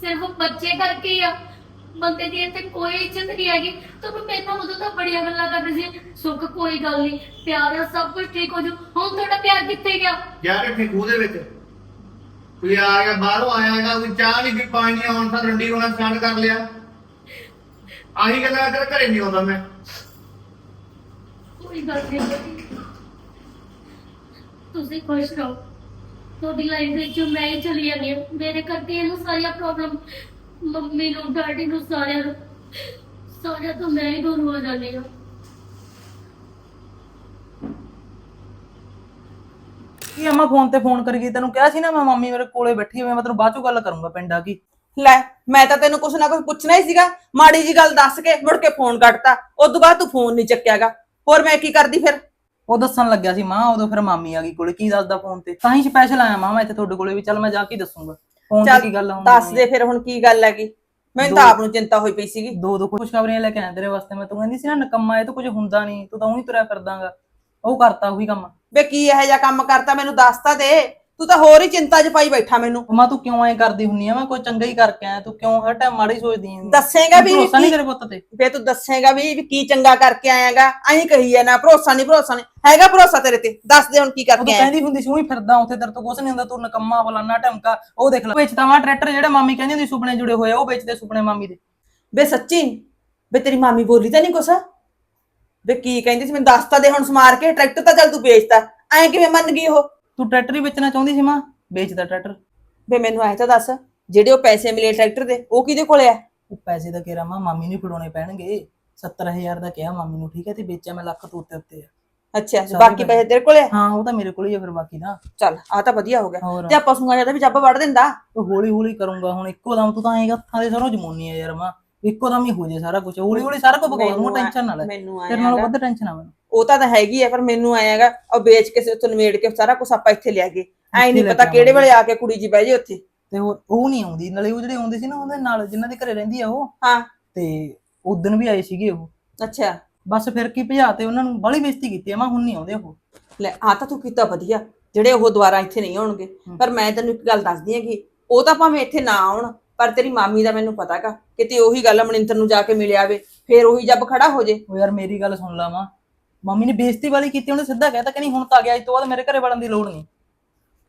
ਸਿਰਫ ਬੱਚੇ ਕਰਕੇ ਹੀ ਆ। ਬੰਦੇ ਦੀ ਇੱਥੇ ਕੋਈ ਇੱਜ਼ਤ ਨਹੀਂ ਹੈਗੀ। ਤੁਹਾਨੂੰ ਮੈਨੂੰ ਉਦੋਂ ਤਾਂ ਬੜੀਆਂ ਗੱਲਾਂ ਕਰਦੇ ਸੀ। ਸੁੱਖ ਕੋਈ ਗੱਲ ਨਹੀਂ ਪਿਆਰ ਆ ਸਭ ਕੁਝ ਠੀਕ ਹੋ ਜੂ ਹੁਣ ਤੁਹਾਡਾ ਪਿਆਰ ਕਿੱਥੇ ਗਿਆ? ਜਾ ਕੇ ਖੂਹ ਦੇ ਵਿੱਚ। ਕੋਈ ਆ ਗਿਆ ਬਾਹਰੋਂ ਆਇਆ ਹੈਗਾ ਕੋਈ ਚਾਹ ਨਹੀਂ ਪੀ ਪਾਣੀ ਆਉਣ ਤਾਂ ਰੰਡੀ ਹੋਣਾ ਸਟਾਰਟ ਕਰ ਲਿਆ। ਆਹੀ ਗੱਲਾਂ ਕਰ ਘਰੇ ਨਹੀਂ ਆਉਂਦਾ ਮੈਂ। ਕੋਈ ਗੱਲ ਨਹੀਂ। ਤੁਸੀਂ ਖੁਸ਼ ਰਹੋ। ਤੁਹਾਡੀ ਲਾਈਫ ਵਿੱਚ ਮੈਂ ਹੀ ਚਲੀ ਜਾਂਦੀ ਹਾਂ ਮੇਰੇ ਕਰਕੇ ਇਹਨੂੰ ਸਾਰੀਆਂ ਪ੍ਰੋਬਲਮ ਮੰਮੀ ਨੂੰ ਡੈਡੀ ਨੂੰ ਸਾਰਿਆਂ ਨੂੰ ਸਾਰਿਆਂ ਤੋਂ ਮੈਂ ਹੀ ਦੂਰ ਹੋ ਜਾਂਦੀ ਹਾਂ। ਕੀ ਅਮਾ ਫੋਨ ਤੇ ਫੋਨ ਕਰੀ ਗਈ ਤੈਨੂੰ ਕਿਹਾ ਸੀ ਨਾ ਮੈਂ ਮੰਮੀ ਮੇਰੇ ਕੋਲੇ ਬੈਠੀ ਹੋਈ ਮੈਂ ਤੈਨੂੰ ਬਾਅਦ ਚੋਂ ਗੱਲ ਕਰੂੰਗਾ ਪਿੰਡ ਆ ਕੀ। ਲੈ ਮੈਂ ਤਾਂ ਤੈਨੂੰ ਕੁਛ ਨਾ ਕੁਛ ਪੁੱਛਣਾ ਹੀ ਸੀਗਾ। ਮਾੜੀ ਜੀ ਗੱਲ ਦੱਸ ਕੇ ਮੁੜ ਕੇ ਫੋਨ ਕੱਟਤਾ। ਉਦੋਂ ਬਾਅਦ ਤੂੰ ਫੋਨ ਨਹੀਂ ਚੱਕਿਆਗਾ। ਹੋਰ ਮੈਂ ਕੀ ਕਰਦੀ ਫਿਰ? ਉਹ ਦੱਸਣ ਲੱਗਿਆ ਸੀ ਮਾਂ ਉਦੋਂ ਫਿਰ ਮਾਮੀ ਆ ਗਈ ਕੋਲੇ ਕੀ ਦੱਸਦਾ ਫੋਨ ਤੇ? ਤਾਂ ਹੀ ਸਪੈਸ਼ਲ ਆਇਆ ਮਾਂ ਮੈਂ ਇੱਥੇ ਤੁਹਾਡੇ ਕੋਲੇ ਵੀ। ਚੱਲ ਮੈਂ ਜਾ ਕੇ ਦੱਸੂਗਾ। ਫੋਨ ਤੇ ਕੀ ਗੱਲ ਹੁੰਦੀ ਦੱਸ ਦੇ ਫਿਰ ਹੁਣ ਕੀ ਗੱਲ ਹੈਗੀ। ਮੈਨੂੰ ਤਾਂ ਆਪ ਨੂੰ ਚਿੰਤਾ ਹੋਈ ਪਈ ਸੀਗੀ। ਦੋ ਦੋ ਖੁਸ਼ਖਬਰੀਆਂ ਲੈ ਕੇ ਆਇਆ ਤੇਰੇ ਵਾਸਤੇ। ਮੈਂ ਤੂੰ ਕਹਿੰਦੀ ਸੀ ਨਾ ਨਕੰਮਾ ਇਹ ਤਾਂ ਕੁਝ ਹੁੰਦਾ ਨਹੀਂ ਤੂੰ ਤਾਂ ਉਹੀ ਤੁਰਿਆ ਫਿਰਦਾਗਾ। ਉਹ ਕਰਤਾ ਉਹੀ ਕੰਮ। ਵੇ ਕੀ ਇਹੋ ਜਿਹਾ ਕੰਮ ਕਰਤਾ? ਮੈਨੂੰ ਦੱਸ ਤਾਂ ਦੇ। ਤੂੰ ਤਾਂ ਹੋਰ ਹੀ ਚਿੰਤਾ 'ਚ ਪਾਈ ਬੈਠਾ ਮੈਨੂੰ। ਮਾਂ ਤੂੰ ਕਿਉਂ ਐ ਕਰਦੀ ਹੁੰਨੀ ਆ? ਮੈਂ ਕੋਈ ਚੰਗਾ ਹੀ ਕਰਕੇ ਆਇਆ। ਤੂੰ ਕਿਉਂ ਹਰ ਟਾਈਮ ਮਾੜੀ ਸੋਚਦੀ ਆਂ? ਦੱਸੇਗਾ ਵੀ ਭਰੋਸਾ ਨਹੀਂ ਤੇਰੇ ਪੁੱਤ ਤੇ? ਵੇ ਤੂੰ ਦੱਸੇਗਾ ਵੀ ਵੀ ਕੀ ਚੰਗਾ ਕਰਕੇ ਆਏਗਾ ਐਂ ਕਹੀ ਹੈ ਨਾ ਭਰੋਸਾ ਨਹੀਂ ਭਰੋਸਾ ਨਹੀਂ ਹੈਗਾ ਭਰੋਸਾ ਤੇਰੇ ਤੇ? ਦੱਸ ਦੇ ਹੁਣ ਕੀ ਉਹ ਕਰਕੇ ਤਾਂ ਆਇਆ। ਕਹਿੰਦੀ ਹੁੰਦੀ ਸੀ ਉਹੀ ਫਿਰਦਾ ਉੱਥੇ ਤੇਰੇ ਤੋਂ ਕੁਛ ਨਹੀਂ ਹੁੰਦਾ। ਤੂੰ ਨਕੰਮਾ ਫਲਾਨਾ ਢਮਕਾ ਉਹ ਦੇਖ ਲੈ। ਵੇਚਦਾ ਵਾ ਟਰੈਕਟਰ ਜਿਹੜੇ ਮਾਮੀ ਕਹਿੰਦੀ ਹੁੰਦੀ ਸੁਪਨੇ ਜੁੜੇ ਹੋਏ ਆ ਉਹ ਵੇਚਦੇ ਸੁਪਨੇ ਮਾਮੀ ਦੇ। ਵੇ ਸੱਚੀ ਵੇ ਤੇਰੀ ਮਾਮੀ ਬੋਲੀ ਤਾਂ ਨਹੀਂ ਕੁਛ? ਵੇ ਕੀ ਕਹਿੰਦੀ ਸੀ? ਮੈਨੂੰ ਦੱਸ ਤਾਂ ਦੇ ਹੁਣ ਸਮਾਰ ਕੇ ਟਰੈਕਟਰ ਤਾਂ ਚੱਲ ਤੂੰ ਵੇਚਤਾ ਐਂ ਕਿਵੇਂ ਮੰਨ ਗਈ ਉਹ? ਤੂੰ ਟਰੈਕਟਰ ਹੀ ਵੇਚਣਾ ਚਾਹੁੰਦੀ ਸੀ ਮਾਂ? ਵੇਚਦਾ ਟਰੈਕਟਰ। ਵੇ ਮੈਨੂੰ ਐ ਤਾਂ ਦੱਸ ਜਿਹੜੇ ਉਹ ਪੈਸੇ ਮਿਲੇ ਟਰੈਕਟਰ ਦੇ ਉਹ ਕਿਹਦੇ ਕੋਲੇ ਆ? ਉਹ ਪੈਸੇ ਦਾ ਕਿਹੜਾ ਮਾਂ ਮਾਮੀ ਨੂੰ ਫੜਾਉਣੇ ਪੈਣਗੇ। 70000 ਦਾ ਕਿਹਾ ਮਾਮੀ ਨੂੰ ਠੀਕ ਹੈ ਤੇ ਵੇਚਿਆ ਮੈਂ ਲੱਖ ਤੋਂ ਉੱਤੇ ਉੱਤੇ ਆ। ਅੱਛਾ ਬਾਕੀ ਪੈਸੇ ਤੇਰੇ ਕੋਲੇ ਆ? ਹਾਂ ਉਹ ਤਾਂ ਮੇਰੇ ਕੋਲ ਹੀ ਆ ਫਿਰ ਬਾਕੀ ਦਾ ਚੱਲ ਆ ਤਾਂ ਵਧੀਆ ਹੋ ਗਿਆ। ਤੇ ਆ ਪਸ਼ੂਆਂ ਜ਼ਿਆਦਾ ਵੀ ਜੱਬ ਵੜ ਦਿੰਦਾ? ਉਹ ਹੌਲੀ ਹੌਲੀ ਕਰੂੰਗਾ ਹੁਣ ਇੱਕੋ ਦਮ ਤੂੰ ਤਾਂ ਆਏਗਾ ਹੱਥਾਂ ਦੇ ਸਰੋਂ ਜਮੂਨੀ ਆ ਯਾਰ ਮਾਂ। ਇੱਕੋ ਦਮ ਹੀ ਹੋ ਜੇ ਸਾਰਾ ਕੁਝ ਹੌਲੀ ਹੌਲੀ ਸਾਰਾ ਕੁਝ ਦੂੰਗਾ ਟੈਨਸ਼ਨ ਨਾ ਲੈ। ਤੇਰੇ ਨਾਲੋਂ ਵੱਧ ਟੈਨਸ਼ਨ ਆ ਮੈਨੂੰ। ਉਹ ਤਾਂ ਤਾਂ ਹੈਗੀ ਆ ਪਰ ਮੈਨੂੰ ਆਏਗਾ ਉਹ ਵੇਚ ਕੇ ਉੱਥੋਂ ਨਿਮੇੜ ਕੇ ਸਾਰਾ ਕੁਝ ਆਪਾਂ ਇੱਥੇ ਲਿਆ ਗਏ। ਐ ਨਹੀਂ ਪਤਾ ਕਿਹੜੇ। ਵੇਲੇ ਆ ਕੇ ਕੁੜੀ ਜੀ ਬਹਿ ਜੇ ਉੱਥੇ। ਤੇ ਹੋਰ ਉਹ ਨਹੀਂ ਆਉਂਦੀ ਨਾਲੇ ਉਹ ਜਿਹੜੇ ਆਉਂਦੇ ਸੀ ਨਾ ਉਹਦੇ ਨਾਲ ਜਿਨ੍ਹਾਂ ਦੇ ਘਰੇ ਰਹਿੰਦੀ ਆ ਉਹ ਹਾਂ। ਤੇ ਉਦੋਂ ਵੀ ਆਏ ਸੀਗੇ ਉਹ। ਅੱਛਾ। ਬਸ ਫਿਰ ਕੀ ਭਜਾ ਤੇ ਉਹਨਾਂ ਨੂੰ ਬੜੀ ਬੇਇੱਜ਼ਤੀ ਕੀਤੀ ਆ ਮੈਂ ਹੁਣ ਨਹੀਂ ਆਉਂਦੇ ਉਹ। ਲੈ ਆ ਤਾਂ ਤੂੰ ਕੀਤਾ ਵਧੀਆ ਜਿਹੜੇ ਉਹ ਦੁਬਾਰਾ ਇੱਥੇ ਨਹੀਂ ਆਉਣਗੇ। ਪਰ ਮੈਂ ਤੈਨੂੰ ਇੱਕ ਗੱਲ ਦੱਸਦੀ ਹਾਂ ਕਿ ਉਹ ਤਾਂ ਭਾਵੇਂ ਇੱਥੇ ਨਾ ਆਉਣ ਪਰ ਤੇਰੀ ਮਾਮੀ ਦਾ ਮੈਨੂੰ ਪਤਾਗਾ ਕਿਤੇ ਉਹੀ ਗੱਲ ਮਨਿੰਦਰ ਨੂੰ ਜਾ ਕੇ ਮਿਲਿਆ ਵੇ ਫੇਰ ਉਹੀ ਜੱਬ ਖੜਾ ਹੋ ਜੇ। ਉਹ ਯਾਰ ਮੇਰੀ ਗੱਲ ਸੁਣ ਲਾ ਮਾਂ ਮੰਮੀ ਨੇ ਬੇਇੱਜ਼ਤੀ ਵਾਲੀ ਕੀਤੀ ਉਹਨੇ ਸਿੱਧਾ ਕਹਿਤਾ ਕਿ ਨਹੀਂ ਹੁਣ ਤਾਂ ਗਿਆ ਅੱਜ ਤੋਂ ਬਾਅਦ ਮੇਰੇ ਘਰੇ ਵੜਨ ਦੀ ਲੋੜ ਨਹੀਂ।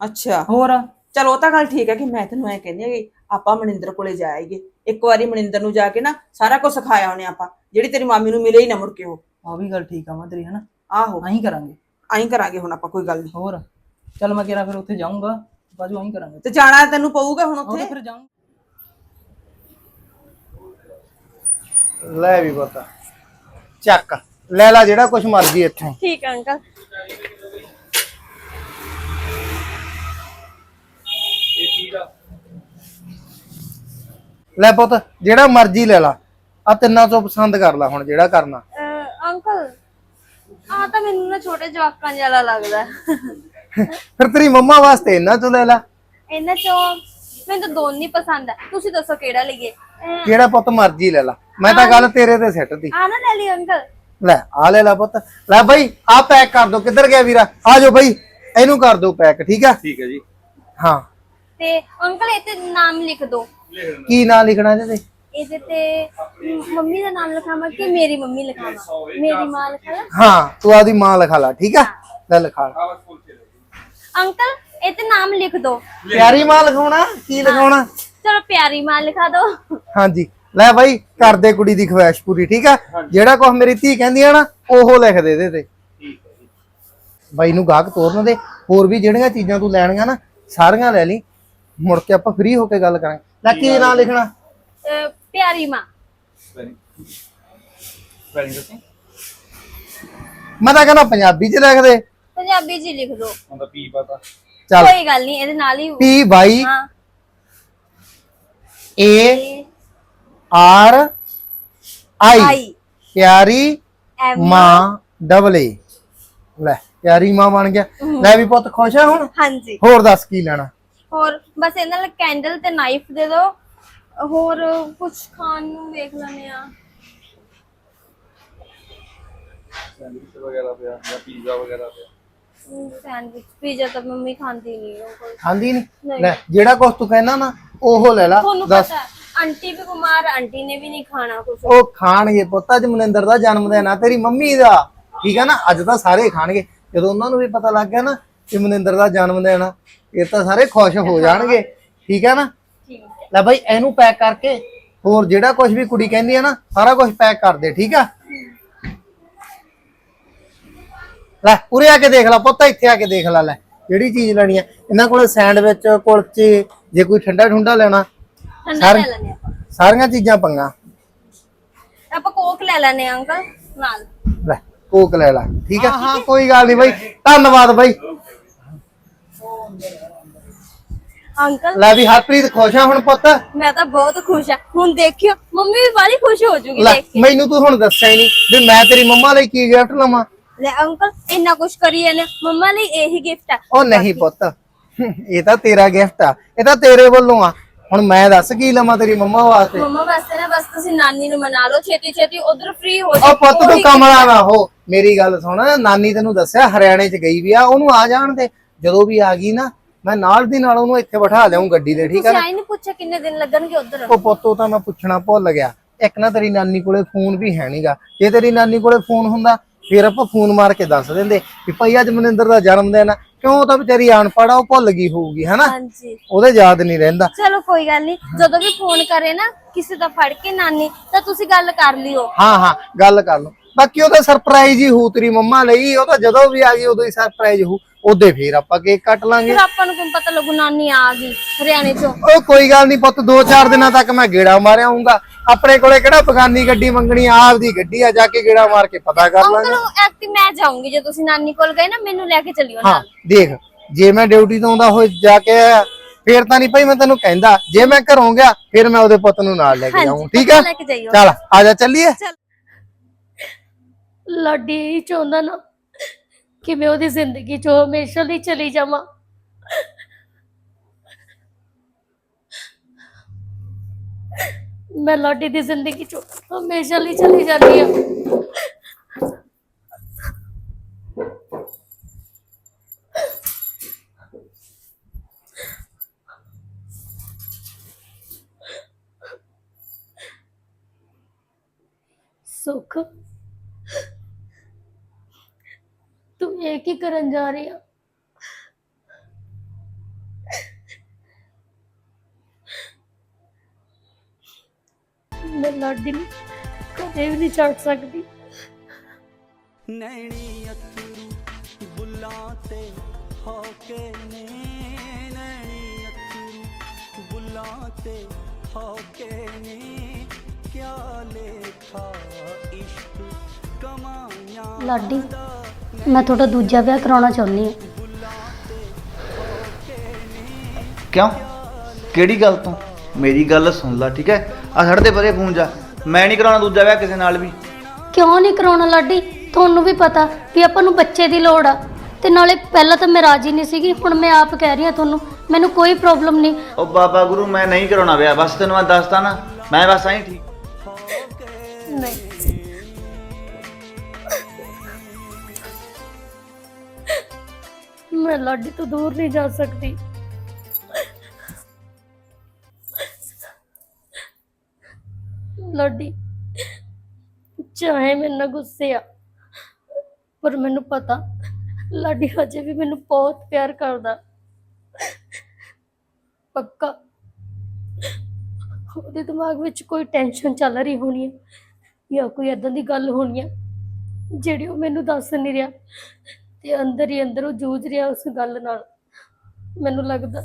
ਅੱਛਾ। ਹੋਰ? ਚਲ ਉਹ ਤਾਂ ਗੱਲ ਠੀਕ ਹੈ ਕਿ ਮੈਂ ਤੈਨੂੰ ਐ ਕਹਿੰਦੀ ਹਾਂ ਕਿ ਆਪਾਂ ਮਨਿੰਦਰ ਕੋਲੇ ਜਾਏਗੇ ਇੱਕ ਵਾਰੀ ਮਨਿੰਦਰ ਨੂੰ ਜਾ ਕੇ ਨਾ ਸਾਰਾ ਕੁਝ ਸਿਖਾਇਆ ਉਹਨੇ ਆਪਾਂ ਜਿਹੜੀ ਤੇਰੀ ਮਾਮੀ ਨੂੰ ਮਿਲੇ ਹੀ ਨਾ ਮੁੜ ਕੇ ਉਹ। ਆ ਵੀ ਗੱਲ ਠੀਕ ਆ ਮਾਂ ਤੇਰੀ ਹਨਾ? ਆਹੋ। ਆਹੀਂ ਕਰਾਂਗੇ। ਐਂ ਕਰਾਂਗੇ ਹੁਣ ਆਪਾਂ ਕੋਈ ਗੱਲ ਨਹੀਂ। ਹੋਰ? ਚੱਲ ਮੈਂ ਕਿਹਾ ਫਿਰ ਉੱਥੇ ਜਾਊਂਗਾ ਬਾਜੂ ਆਹੀਂ ਕਰਾਂਗੇ। ਤੇ ਜਾਣਾ ਤੈਨੂੰ ਪਊਗਾ ਹੁਣ ਉੱਥੇ? ਫਿਰ ਜਾਊਂ। ਲੈ ਵੀ ਪਤਾ ਚੱਕ। ਲੈ ਲੈ ਜਿਹੜਾ ਕੁਝ ਮਰਜ਼ੀ ਇੱਥੋਂ। ਠੀਕ ਆ ਅੰਕਲ। ਲੈ ਪੁੱਤ ਜਿਹੜਾ ਮਰਜ਼ੀ ਲੈ ਲਾ। ਆ ਤਿੰਨਾਂ ਚੋਂ ਪਸੰਦ ਕਰ ਲੈ ਹੁਣ ਜਿਹੜਾ ਕਰਨਾ। ਅੰਕਲ ਆ ਤਾਂ ਮੈਨੂੰ ਨਾ ਛੋਟੇ ਜਵਾਕਾਂ ਜਿਹਾ ਲੱਗਦਾ। ਫਿਰ ਤੇਰੀ ਮੰਮਾ ਵਾਸਤੇ ਇਹਨਾਂ ਚੋਂ ਲੈ ਲੈ। ਇਹਨਾਂ ਚੋਂ ਮੈਨੂੰ ਤਾਂ ਦੋਨੇ ਹੀ ਪਸੰਦ ਆ। ਤੁਸੀਂ ਦੱਸੋ ਕਿਹੜਾ ਲਈਏ? ਅਹ, ਕਿਹੜਾ ਪੁੱਤ ਮਰਜ਼ੀ ਲੈ ਲਾ। ਮੈਂ ਤਾਂ ਗੱਲ ਤੇਰੇ ਤੇ ਸਿੱਟ ਤੀ ਆ ਨਾ ਲੈ ਲਈ ਅੰਕਲ। ਲੈ ਆ ਲੈ ਲੈ ਪੁੱਤ। ਲੈ ਬਾਈ ਆ ਪੈਕ ਕਰ ਦੋ। ਕਿੱਧਰ ਗਿਆ ਵੀਰਾ? ਆ ਜਾਓ ਬਾਈ ਇਹਨੂੰ ਕਰ ਦੋ ਪੈਕ ਠੀਕ ਆ? ਠੀਕ ਹੈ ਜੀ। ਹਾਂ। ਤੇ ਅੰਕਲ ਇਹ ਤੇ ਨਾਮ ਲਿਖ ਦਿਓ ਕੀ ਨਾਂ ਲਿਖਣਾ ਇਹਦੇ ਤੇ? ਇਹਦੇ ਤੇ ਮੰਮੀ ਦਾ ਨਾਮ ਲਿਖਾਵਾਂ ਕਿ ਮੇਰੀ ਮੰਮੀ ਲਿਖਾਵਾਂ? ਮੇਰੀ ਮਾਂ ਲਿਖਾ ਹਾਂ ਤੂੰ ਆਦੀ ਮਾਂ ਲਿਖਾ ਲਾ ਠੀਕ ਆ? ਲੈ ਲਿਖਾ ਲਾ। ਅੰਕਲ ਇਹ ਤੇ ਨਾਮ ਲਿਖ ਦਿਓ ਪਿਆਰੀ ਮਾਂ ਲਿਖਾਉਣਾ? ਕੀ ਲਿਖਾਉਣਾ? ਚਲੋ ਪਿਆਰੀ ਮਾਂ ਲਿਖਾ ਦਿਓ ਹਾਂਜੀ। ਲੈ ਬਾਈ ਕਰ ਦੇ ਕੁੜੀ ਦੀ ਖੁਆਇਸ਼ ਪੂਰੀ ਠੀਕ ਆ? ਜਿਹੜਾ ਕੁਝ ਮੇਰੀ ਧੀ ਕਹਿੰਦੀ ਆ ਨਾ ਉਹ ਲਿਖ ਦੇ ਇਹਦੇ ਤੇ। ਬਾਈ ਨੂੰ ਗਾਹਕ ਤੋਰਨ ਦੇ ਹੋਰ ਵੀ ਜਿਹੜੀਆਂ ਚੀਜ਼ਾਂ ਤੂੰ ਲੈਣੀਆਂ ਨਾ ਸਾਰੀਆਂ ਲੈ ਲਈ। ਮੁੜ ਕੇ ਆਪਾਂ ਫ੍ਰੀ ਹੋ ਕੇ ਗੱਲ ਕਰਾਂਗੇ। ਲੈ ਕੀ ਨਾਂ ਲਿਖਣਾ? ਪਿਆਰੀ ਮਾਂ। ਮੈਂ ਤਾਂ ਕਹਿੰਦਾ ਪੰਜਾਬੀ ਚ ਲਿਖ ਦੇ। ਪੰਜਾਬੀ ਜੀ ਲਿਖ ਦਿਓ ਚੱਲ। ਕੋਈ ਗੱਲ ਨਹੀਂ ਇਹਦੇ ਨਾਲ ਹੀ ਪੀ ਬਾਈ। ਹਾਂ। ਏ ਆਰ ਆਈ। ਆਈ। ਪਿਆਰੀ ਐਮ ਮਾਂ ਡਬਲ। ਏ ਲੈ ਪਿਆਰੀ ਮਾਂ ਬਣ ਗਿਆ। ਲੈ ਵੀ ਪੁੱਤ ਖੁਸ਼ ਆ ਹੁਣ? ਹਾਂਜੀ। ਹੋਰ ਦੱਸ ਕੀ ਲੈਣਾ? ਹੋਰ ਬਸ ਇਹਨਾਂ ਨਾਲ ਕੈਂਡਲ ਤੇ ਨਾਈਫ ਦੇ ਦਿਓ ਹੋਰ ਕੁਝ ਖਾਣ ਨੂੰ ਵੇਖ ਲੈਣੇ ਆ ਸੈਂਡਵਿਚ ਪੀਜ਼ਾ ਤਾਂ ਮੰਮੀ ਖਾਂਦੀ ਨਹੀਂ ਉਹ ਕੋਈ। ਖਾਂਦੀ ਨਹੀਂ? ਨਹੀਂ। ਲੈ ਜਿਹੜਾ ਕੁਝ ਤੂੰ ਕਹਿਣਾ ਨਾ ਉਹ ਲੈ ਲੈ। ਤੁਹਾਨੂੰ ਆਂਟੀ ਵੀ ਬਿਮਾਰ ਆਂਟੀ ਨੇ ਵੀ ਨਹੀਂ ਖਾਣਾ ਕੁਝ ਉਹ ਖਾਣਗੇ ਪੁੱਤ ਅੱਜ ਮਨਿੰਦਰ ਦਾ ਜਨਮ ਦਿਨ ਆ ਤੇਰੀ ਮੰਮੀ ਦਾ। ਠੀਕ ਆ ਨਾ? ਅੱਜ ਤਾਂ ਸਾਰੇ ਖਾਣਗੇ। ਜਦੋਂ ਉਹਨਾਂ ਨੂੰ ਵੀ ਪਤਾ ਲੱਗ ਗਿਆ ਨਾ ਕਿ ਮਨਿੰਦਰ ਦਾ ਜਨਮ ਦਿਨ ਆ ਇਹ ਤਾਂ ਸਾਰੇ ਖੁਸ਼ ਹੋ ਜਾਣਗੇ। ਠੀਕ ਆ ਨਾ? ਠੀਕ ਹੈ। ਲੈ ਬਾਈ ਇਹਨੂੰ ਪੈਕ ਕਰਕੇ ਹੋਰ ਜਿਹੜਾ ਕੁਝ ਵੀ ਕੁੜੀ ਕਹਿੰਦੀ ਆ ਨਾ ਸਾਰਾ ਕੁਝ ਪੈਕ ਕਰ ਦੇ ਠੀਕ ਆ? ਲੈ ਉਰੇ ਆ ਕੇ ਦੇਖ ਲੈ ਪੁੱਤ ਇੱਥੇ ਆ ਕੇ ਦੇਖ ਲੈ ਲੈ। ਜਿਹੜੀ ਚੀਜ਼ ਲੈਣੀ ਆ ਇਹਨਾਂ ਕੋਲੇ ਸੈਂਡਵਿਚ ਕੁਲਚੇ ਜੇ ਕੋਈ ਠੰਡਾ ਠੁੰਡਾ ਲੈਣਾ ਠੰਡਾ ਸਾਰੇ- ਲੈ ਲੈਣੇ ਆਪਾਂ। ਸਾਰੀਆਂ ਚੀਜ਼ਾਂ ਪੰਗਾ। ਆਪਾਂ ਕੋਕ ਲੈ ਲੈਣੇ ਆ ਅੰਕਲ ਨਾਲ। ਲੈ ਕੋਕ ਲੈ ਲੈ ਠੀਕ ਆ ਹਾਂ ਕੋਈ ਗੱਲ ਨਹੀਂ ਬਾਈ ਧੰਨਵਾਦ ਬਾਈ। ਅੰਕਲ। ਲੈ ਵੀ ਹਰਪ੍ਰੀਤ ਖੁਸ਼ ਆ ਹੁਣ ਪੁੱਤ। ਮੈਂ ਤਾਂ ਬਹੁਤ ਖੁਸ਼ ਆ। ਹੁਣ ਦੇਖਿਓ ਮੰਮੀ ਵੀ ਬਾਲੀ ਖੁਸ਼ ਹੋ ਜੂਗੀ ਲੈ ਦੇਖ ਕੇ। ਮੈਨੂੰ ਤੂੰ ਹੁਣ ਦੱਸਿਆ ਹੀ ਨਹੀਂ ਵੀ ਮੈਂ ਤੇਰੀ ਮੰਮਾ ਲਈ ਕੀ ਗਿਫਟ ਲਵਾਂ। ਲੈ ਅੰਕਲ ਇੰਨਾ ਕੁਛ ਕਰੀ ਇਹਨੇ ਮੰਮਾ ਲਈ ਇਹੀ ਗਿਫਟ ਆ। ਉਹ ਨਹੀਂ ਪੁੱਤ ਇਹ ਤਾਂ ਤੇਰਾ ਗਿਫਟ ਆ ਇਹ ਤਾਂ ਤੇਰੇ ਵੱਲੋਂ ਆ। ਹੁਣ ਮੈਂ ਦੱਸ ਕੀ ਲਵਾਂ ਤੇਰੀ ਮੰਮਾ ਵਾਸਤੇ? ਮੰਮਾ ਵਾਸਤੇ ਨਾ ਬਸ ਤੁਸੀਂ ਨਾਨੀ ਨੂੰ ਮਨਾ ਲਓ ਛੇਤੀ ਛੇਤੀ ਉਧਰ ਫ੍ਰੀ ਹੋ ਉਹ ਜਾਓ ਪੁੱਤ ਤੂੰ ਉਹੀ ਕਮਲਾ ਨਾ ਹੋ। ਮੇਰੀ ਗੱਲ ਸੁਣ ਨਾਨੀ ਤੈਨੂੰ ਦੱਸਿਆ ਹਰਿਆਣੇ ਚ ਗਈ ਵੀ ਆ ਉਹਨੂੰ ਆ ਜਾਣ ਦੇ। ਜਦੋਂ ਵੀ ਆ ਗਈ ਨਾ ਮੈਂ ਨਾਲ ਦੀ ਨਾਲ ਉਹਨੂੰ ਇੱਥੇ ਬਿਠਾ ਲਿਆਉਂ ਗੱਡੀ ਦੇ ਠੀਕ ਆ ਤੁਸੀਂ ਨਾ? ਆਈ ਨਹੀਂ ਪੁੱਛਿਆ ਕਿੰਨੇ ਦਿਨ ਲੱਗਣਗੇ ਉਧਰ? ਉਹ ਪੁੱਤ ਉਹ ਤਾਂ ਮੈਂ ਪੁੱਛਣਾ ਭੁੱਲ ਗਿਆ। ਇੱਕ ਨਾ ਤੇਰੀ ਨਾਨੀ ਕੋਲੇ ਫੋਨ ਵੀ ਹੈ ਨਹੀਂਗਾ ਜੇ ਤੇਰੀ ਨਾਨੀ ਕੋਲੇ ਫੋਨ ਹੁੰਦਾ ਫਿਰ ਆਪਾਂ ਫੋਨ ਮਾਰ ਕੇ ਦੱਸ ਦਿੰਦੇ ਕਿ ਭਾਈ ਅੱਜ ਮਨਿੰਦਰ ਦਾ ਜਨਮ ਦਿਨ ਆ। ਕਿਉਂ? ਉਹ ਤਾਂ ਵਿਚਾਰੀ ਅਨਪੜ੍ਹ ਆ ਉਹ ਭੁੱਲ ਗਈ ਹੋਊਗੀ ਹਨਾ? ਹਾਂਜੀ। ਉਹਦੇ ਯਾਦ ਨਹੀਂ ਰਹਿੰਦਾ। ਚਲੋ ਕੋਈ ਗੱਲ ਨਹੀਂ ਜਦੋਂ ਵੀ ਫੋਨ ਕਰੇ ਨਾ ਕਿਸੇ ਦਾ ਫੜ ਕੇ ਨਾਨੀ ਤਾਂ ਤੁਸੀਂ ਗੱਲ ਕਰ ਲਿਓ। ਹਾਂ ਹਾਂ ਗੱਲ ਕਰ ਲਓ। ਬਾਕੀ ਉਹ ਤਾਂ ਸਰਪ੍ਰਾਈਜ਼ ਹੀ ਹੋਊ ਤੇਰੀ ਮੰਮਾ ਲਈ ਉਹ ਤਾਂ ਜਦੋਂ ਵੀ ਆ ਗਈ ਉਦੋਂ ਹੀ ਸਰਪ੍ਰਾਈਜ਼ ਹੋਊ। ਉਹਦੇ ਫੇਰ ਆਪਾਂ ਕੇਕ ਕੱਟ ਲਾਂਗੇ। ਫਿਰ ਆਪਾਂ ਨੂੰ ਕਿਵੇਂ ਪਤਾ ਲੱਗੂ ਨਾਨੀ ਆ ਗਈ ਹਰਿਆਣੇ ਚੋਂ? ਉਹ ਕੋਈ ਗੱਲ ਨਹੀਂ ਪੁੱਤ ਦੋ ਚਾਰ ਦਿਨਾਂ ਤੱਕ ਮੈਂ ਗੇੜਾ ਮਾਰਿਆ ਆਉਂਗਾ ਆਪਣੇ ਕੋਲੇ ਕਿਹੜਾ ਬਗਾਨੀ ਗੱਡੀ ਮੰਗਣੀ ਆ, ਆਪਦੀ ਗੱਡੀ ਆ ਜਾ ਕੇ ਗੇੜਾ ਮਾਰ ਕੇ ਪਤਾ ਕਰ ਲਾਂਗੇ। ਅੰਕਲ ਐਕਟੀ ਮੈਂ ਜਾਊਂਗੀ ਜੇ ਤੁਸੀਂ ਨਾਨੀ ਕੋਲ ਗਏ ਨਾ ਮੈਨੂੰ ਲੈ ਕੇ ਚੱਲਿਓ ਹਾਂ ਨਾਲ। ਦੇਖ ਜੇ ਮੈਂ ਡਿਊਟੀ ਤੋਂ ਆਉਂਦਾ ਹੋਏ ਜਾ ਕੇ ਆਇਆ ਫੇਰ ਤਾਂ ਨਹੀਂ ਭਾਈ ਮੈਂ ਤੈਨੂੰ ਕਹਿੰਦਾ। ਜੇ ਮੈਂ ਘਰੋਂ ਗਿਆ ਫਿਰ ਮੈਂ ਉਹਦੇ ਪੁੱਤ ਨੂੰ ਨਾਲ ਲੈ ਕੇ ਜਾਊਂ ਠੀਕ ਆ? ਲੈ ਕੇ ਜਾਈਓ। ਚੱਲ ਆ ਜਾ ਚੱਲੀਏ। ਲਾਡੀ ਇਹੀ ਚਾਹੁੰਦਾ ਨਾ ਕਿ ਮੈਂ ਉਹਦੀ ਜ਼ਿੰਦਗੀ ਚੋਂ ਹਮੇਸ਼ਾ ਲਈ ਚਲੀ ਜਾਵਾਂ? ਮੈਂ ਲਾਡੀ ਦੀ ਜ਼ਿੰਦਗੀ ਚੋਂ ਹਮੇਸ਼ਾ ਲਈ ਚਲੀ ਜਾਂਦੀ ਹਾਂ। ਸੁੱਖ ਤੂੰ ਇਹ ਕੀ ਕਰਨ ਜਾ ਰਹੀ ਆ? ਮੈਂ ਲਾਡੀ ਨੂੰ ਕਦੇ ਵੀ ਨਹੀਂ ਛੱਡ ਸਕਦੀ। ਨੈਣੀ ਅਥਰੂ ਬੁੱਲਾਂ ਤੇ ਹੋ ਕੇ ਨੇ ਨੈਣੀ ਅਥਰੂ ਬੁੱਲਾਂ ਤੇ ਹੋ ਕੇ ਨੇ। ਕਿਆ ਲੇਖਾ ਇਸ਼ਕ ਕਮਾਈਆਂ ਲਾਡੀ। ਮੈਂ ਤੁਹਾਡਾ ਦੂਜਾ ਵਿਆਹ ਕਰਾਉਣਾ ਚਾਹੁੰਦੀ ਹਾਂ। ਕਿਉਂ? ਕਿਹੜੀ ਗੱਲ ਤੋਂ? ਮੇਰੀ ਗੱਲ ਸੁਣ ਲੈ ਠੀਕ ਹੈ? ਆ ਛੱਡ ਦੇ ਪਰੇ ਫੋਨ ਜਾ। ਮੈਂ ਨਹੀਂ ਕਰਾਉਣਾ ਦੂਜਾ ਵਿਆਹ ਕਿਸੇ ਨਾਲ ਵੀ। ਕਿਉਂ ਨਹੀਂ ਕਰਾਉਣਾ ਲਾਡੀ? ਤੁਹਾਨੂੰ ਵੀ ਪਤਾ ਵੀ ਆਪਾਂ ਨੂੰ ਬੱਚੇ ਦੀ ਲੋੜ ਆ। ਤੇ ਨਾਲੇ ਪਹਿਲਾਂ ਤਾਂ ਮੈਂ ਰਾਜੀ ਨਹੀਂ ਸੀਗੀ ਹੁਣ ਮੈਂ ਆਪ ਕਹਿ ਰਹੀ ਹਾਂ ਤੁਹਾਨੂੰ ਮੈਨੂੰ ਕੋਈ ਪ੍ਰੋਬਲਮ ਨਹੀਂ। ਉਹ ਬਾਬਾ ਗੁਰੂ ਮੈਂ ਨਹੀਂ ਕਰਾਉਣਾ ਵਿਆਹ ਬਸ ਤੈਨੂੰ ਮੈਂ ਦੱਸਦਾ ਨਾ ਮੈਂ ਬਸ ਆਈ ਠੀਕ। ਨਹੀਂ। ਮੈਂ ਲਾਡੀ ਤੋਂ ਦੂਰ ਨਹੀਂ ਜਾ ਸਕਦੀ। ਲਾਡੀ, ਚਾਹੇ ਮੇਰੇ ਗੁੱਸੇ ਆ, ਪਰ ਮੈਨੂੰ ਪਤਾ, ਲਾਡੀ ਹਜੇ ਵੀ ਮੈਨੂੰ ਬਹੁਤ ਪਿਆਰ ਕਰਦਾ। ਪੱਕਾ, ਉਹਦੇ ਦਿਮਾਗ ਵਿੱਚ ਕੋਈ ਟੈਨਸ਼ਨ ਚੱਲ ਰਹੀ ਹੋਣੀ ਹੈ ਜਾਂ ਕੋਈ ਏਦਾਂ ਦੀ ਗੱਲ ਹੋਣੀ ਹੈ ਜਿਹੜੀ ਉਹ ਮੈਨੂੰ ਦੱਸ ਨਹੀਂ ਰਿਹਾ। ਤੇ ਅੰਦਰ ਹੀ ਅੰਦਰ ਉਹ ਜੂਝ ਰਿਹਾ ਉਸ ਗੱਲ ਨਾਲ। ਮੈਨੂੰ ਲੱਗਦਾ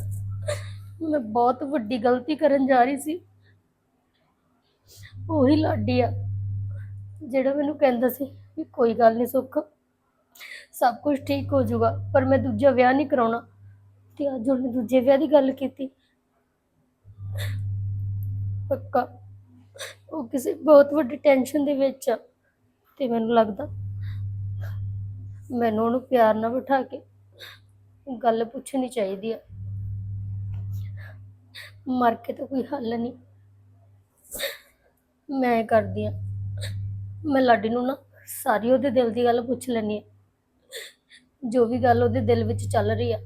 ਮੈਂ ਬਹੁਤ ਵੱਡੀ ਗਲਤੀ ਕਰਨ ਜਾ ਰਹੀ ਸੀ। ਉਹੀ ਲਾਡੀ ਆ, ਜਿਹੜਾ ਮੈਨੂੰ ਕਹਿੰਦਾ ਸੀ ਵੀ ਕੋਈ ਗੱਲ ਨਹੀਂ ਸੁੱਖ, ਸਭ ਕੁਝ ਠੀਕ ਹੋ ਜਾਊਗਾ, ਪਰ ਮੈਂ ਦੂਜਾ ਵਿਆਹ ਨਹੀਂ ਕਰਾਉਣਾ। ਤੇ ਅੱਜ ਉਹਨੇ ਦੂਜੇ ਵਿਆਹ ਦੀ ਗੱਲ ਕੀਤੀ। ਪੱਕਾ। ਉਹ ਕਿਸੇ ਬਹੁਤ ਵੱਡੀ ਟੈਨਸ਼ਨ ਦੇ ਵਿੱਚ ਆ, ਤੇ ਮੈਨੂੰ ਲੱਗਦਾ ਮੈਨੂੰ ਉਹਨੂੰ ਪਿਆਰ ਨਾਲ ਬਿਠਾ ਕੇ ਗੱਲ ਪੁੱਛਣੀ ਚਾਹੀਦੀ ਆ। ਮਰ ਕੇ ਤਾਂ ਕੋਈ ਹੱਲ ਨਹੀਂ। ਮੈਂ ਕਰਦੀ ਆ। ਮੈਂ ਲਾਡੀ ਨੂੰ ਨਾ ਸਾਰੀ ਉਹਦੇ ਦਿਲ ਦੀ ਗੱਲ ਪੁੱਛ ਲੈਣੀ ਆ। ਜੋ ਵੀ ਗੱਲ ਉਹਦੇ ਦਿਲ ਵਿੱਚ ਚੱਲ ਰਹੀ ਆ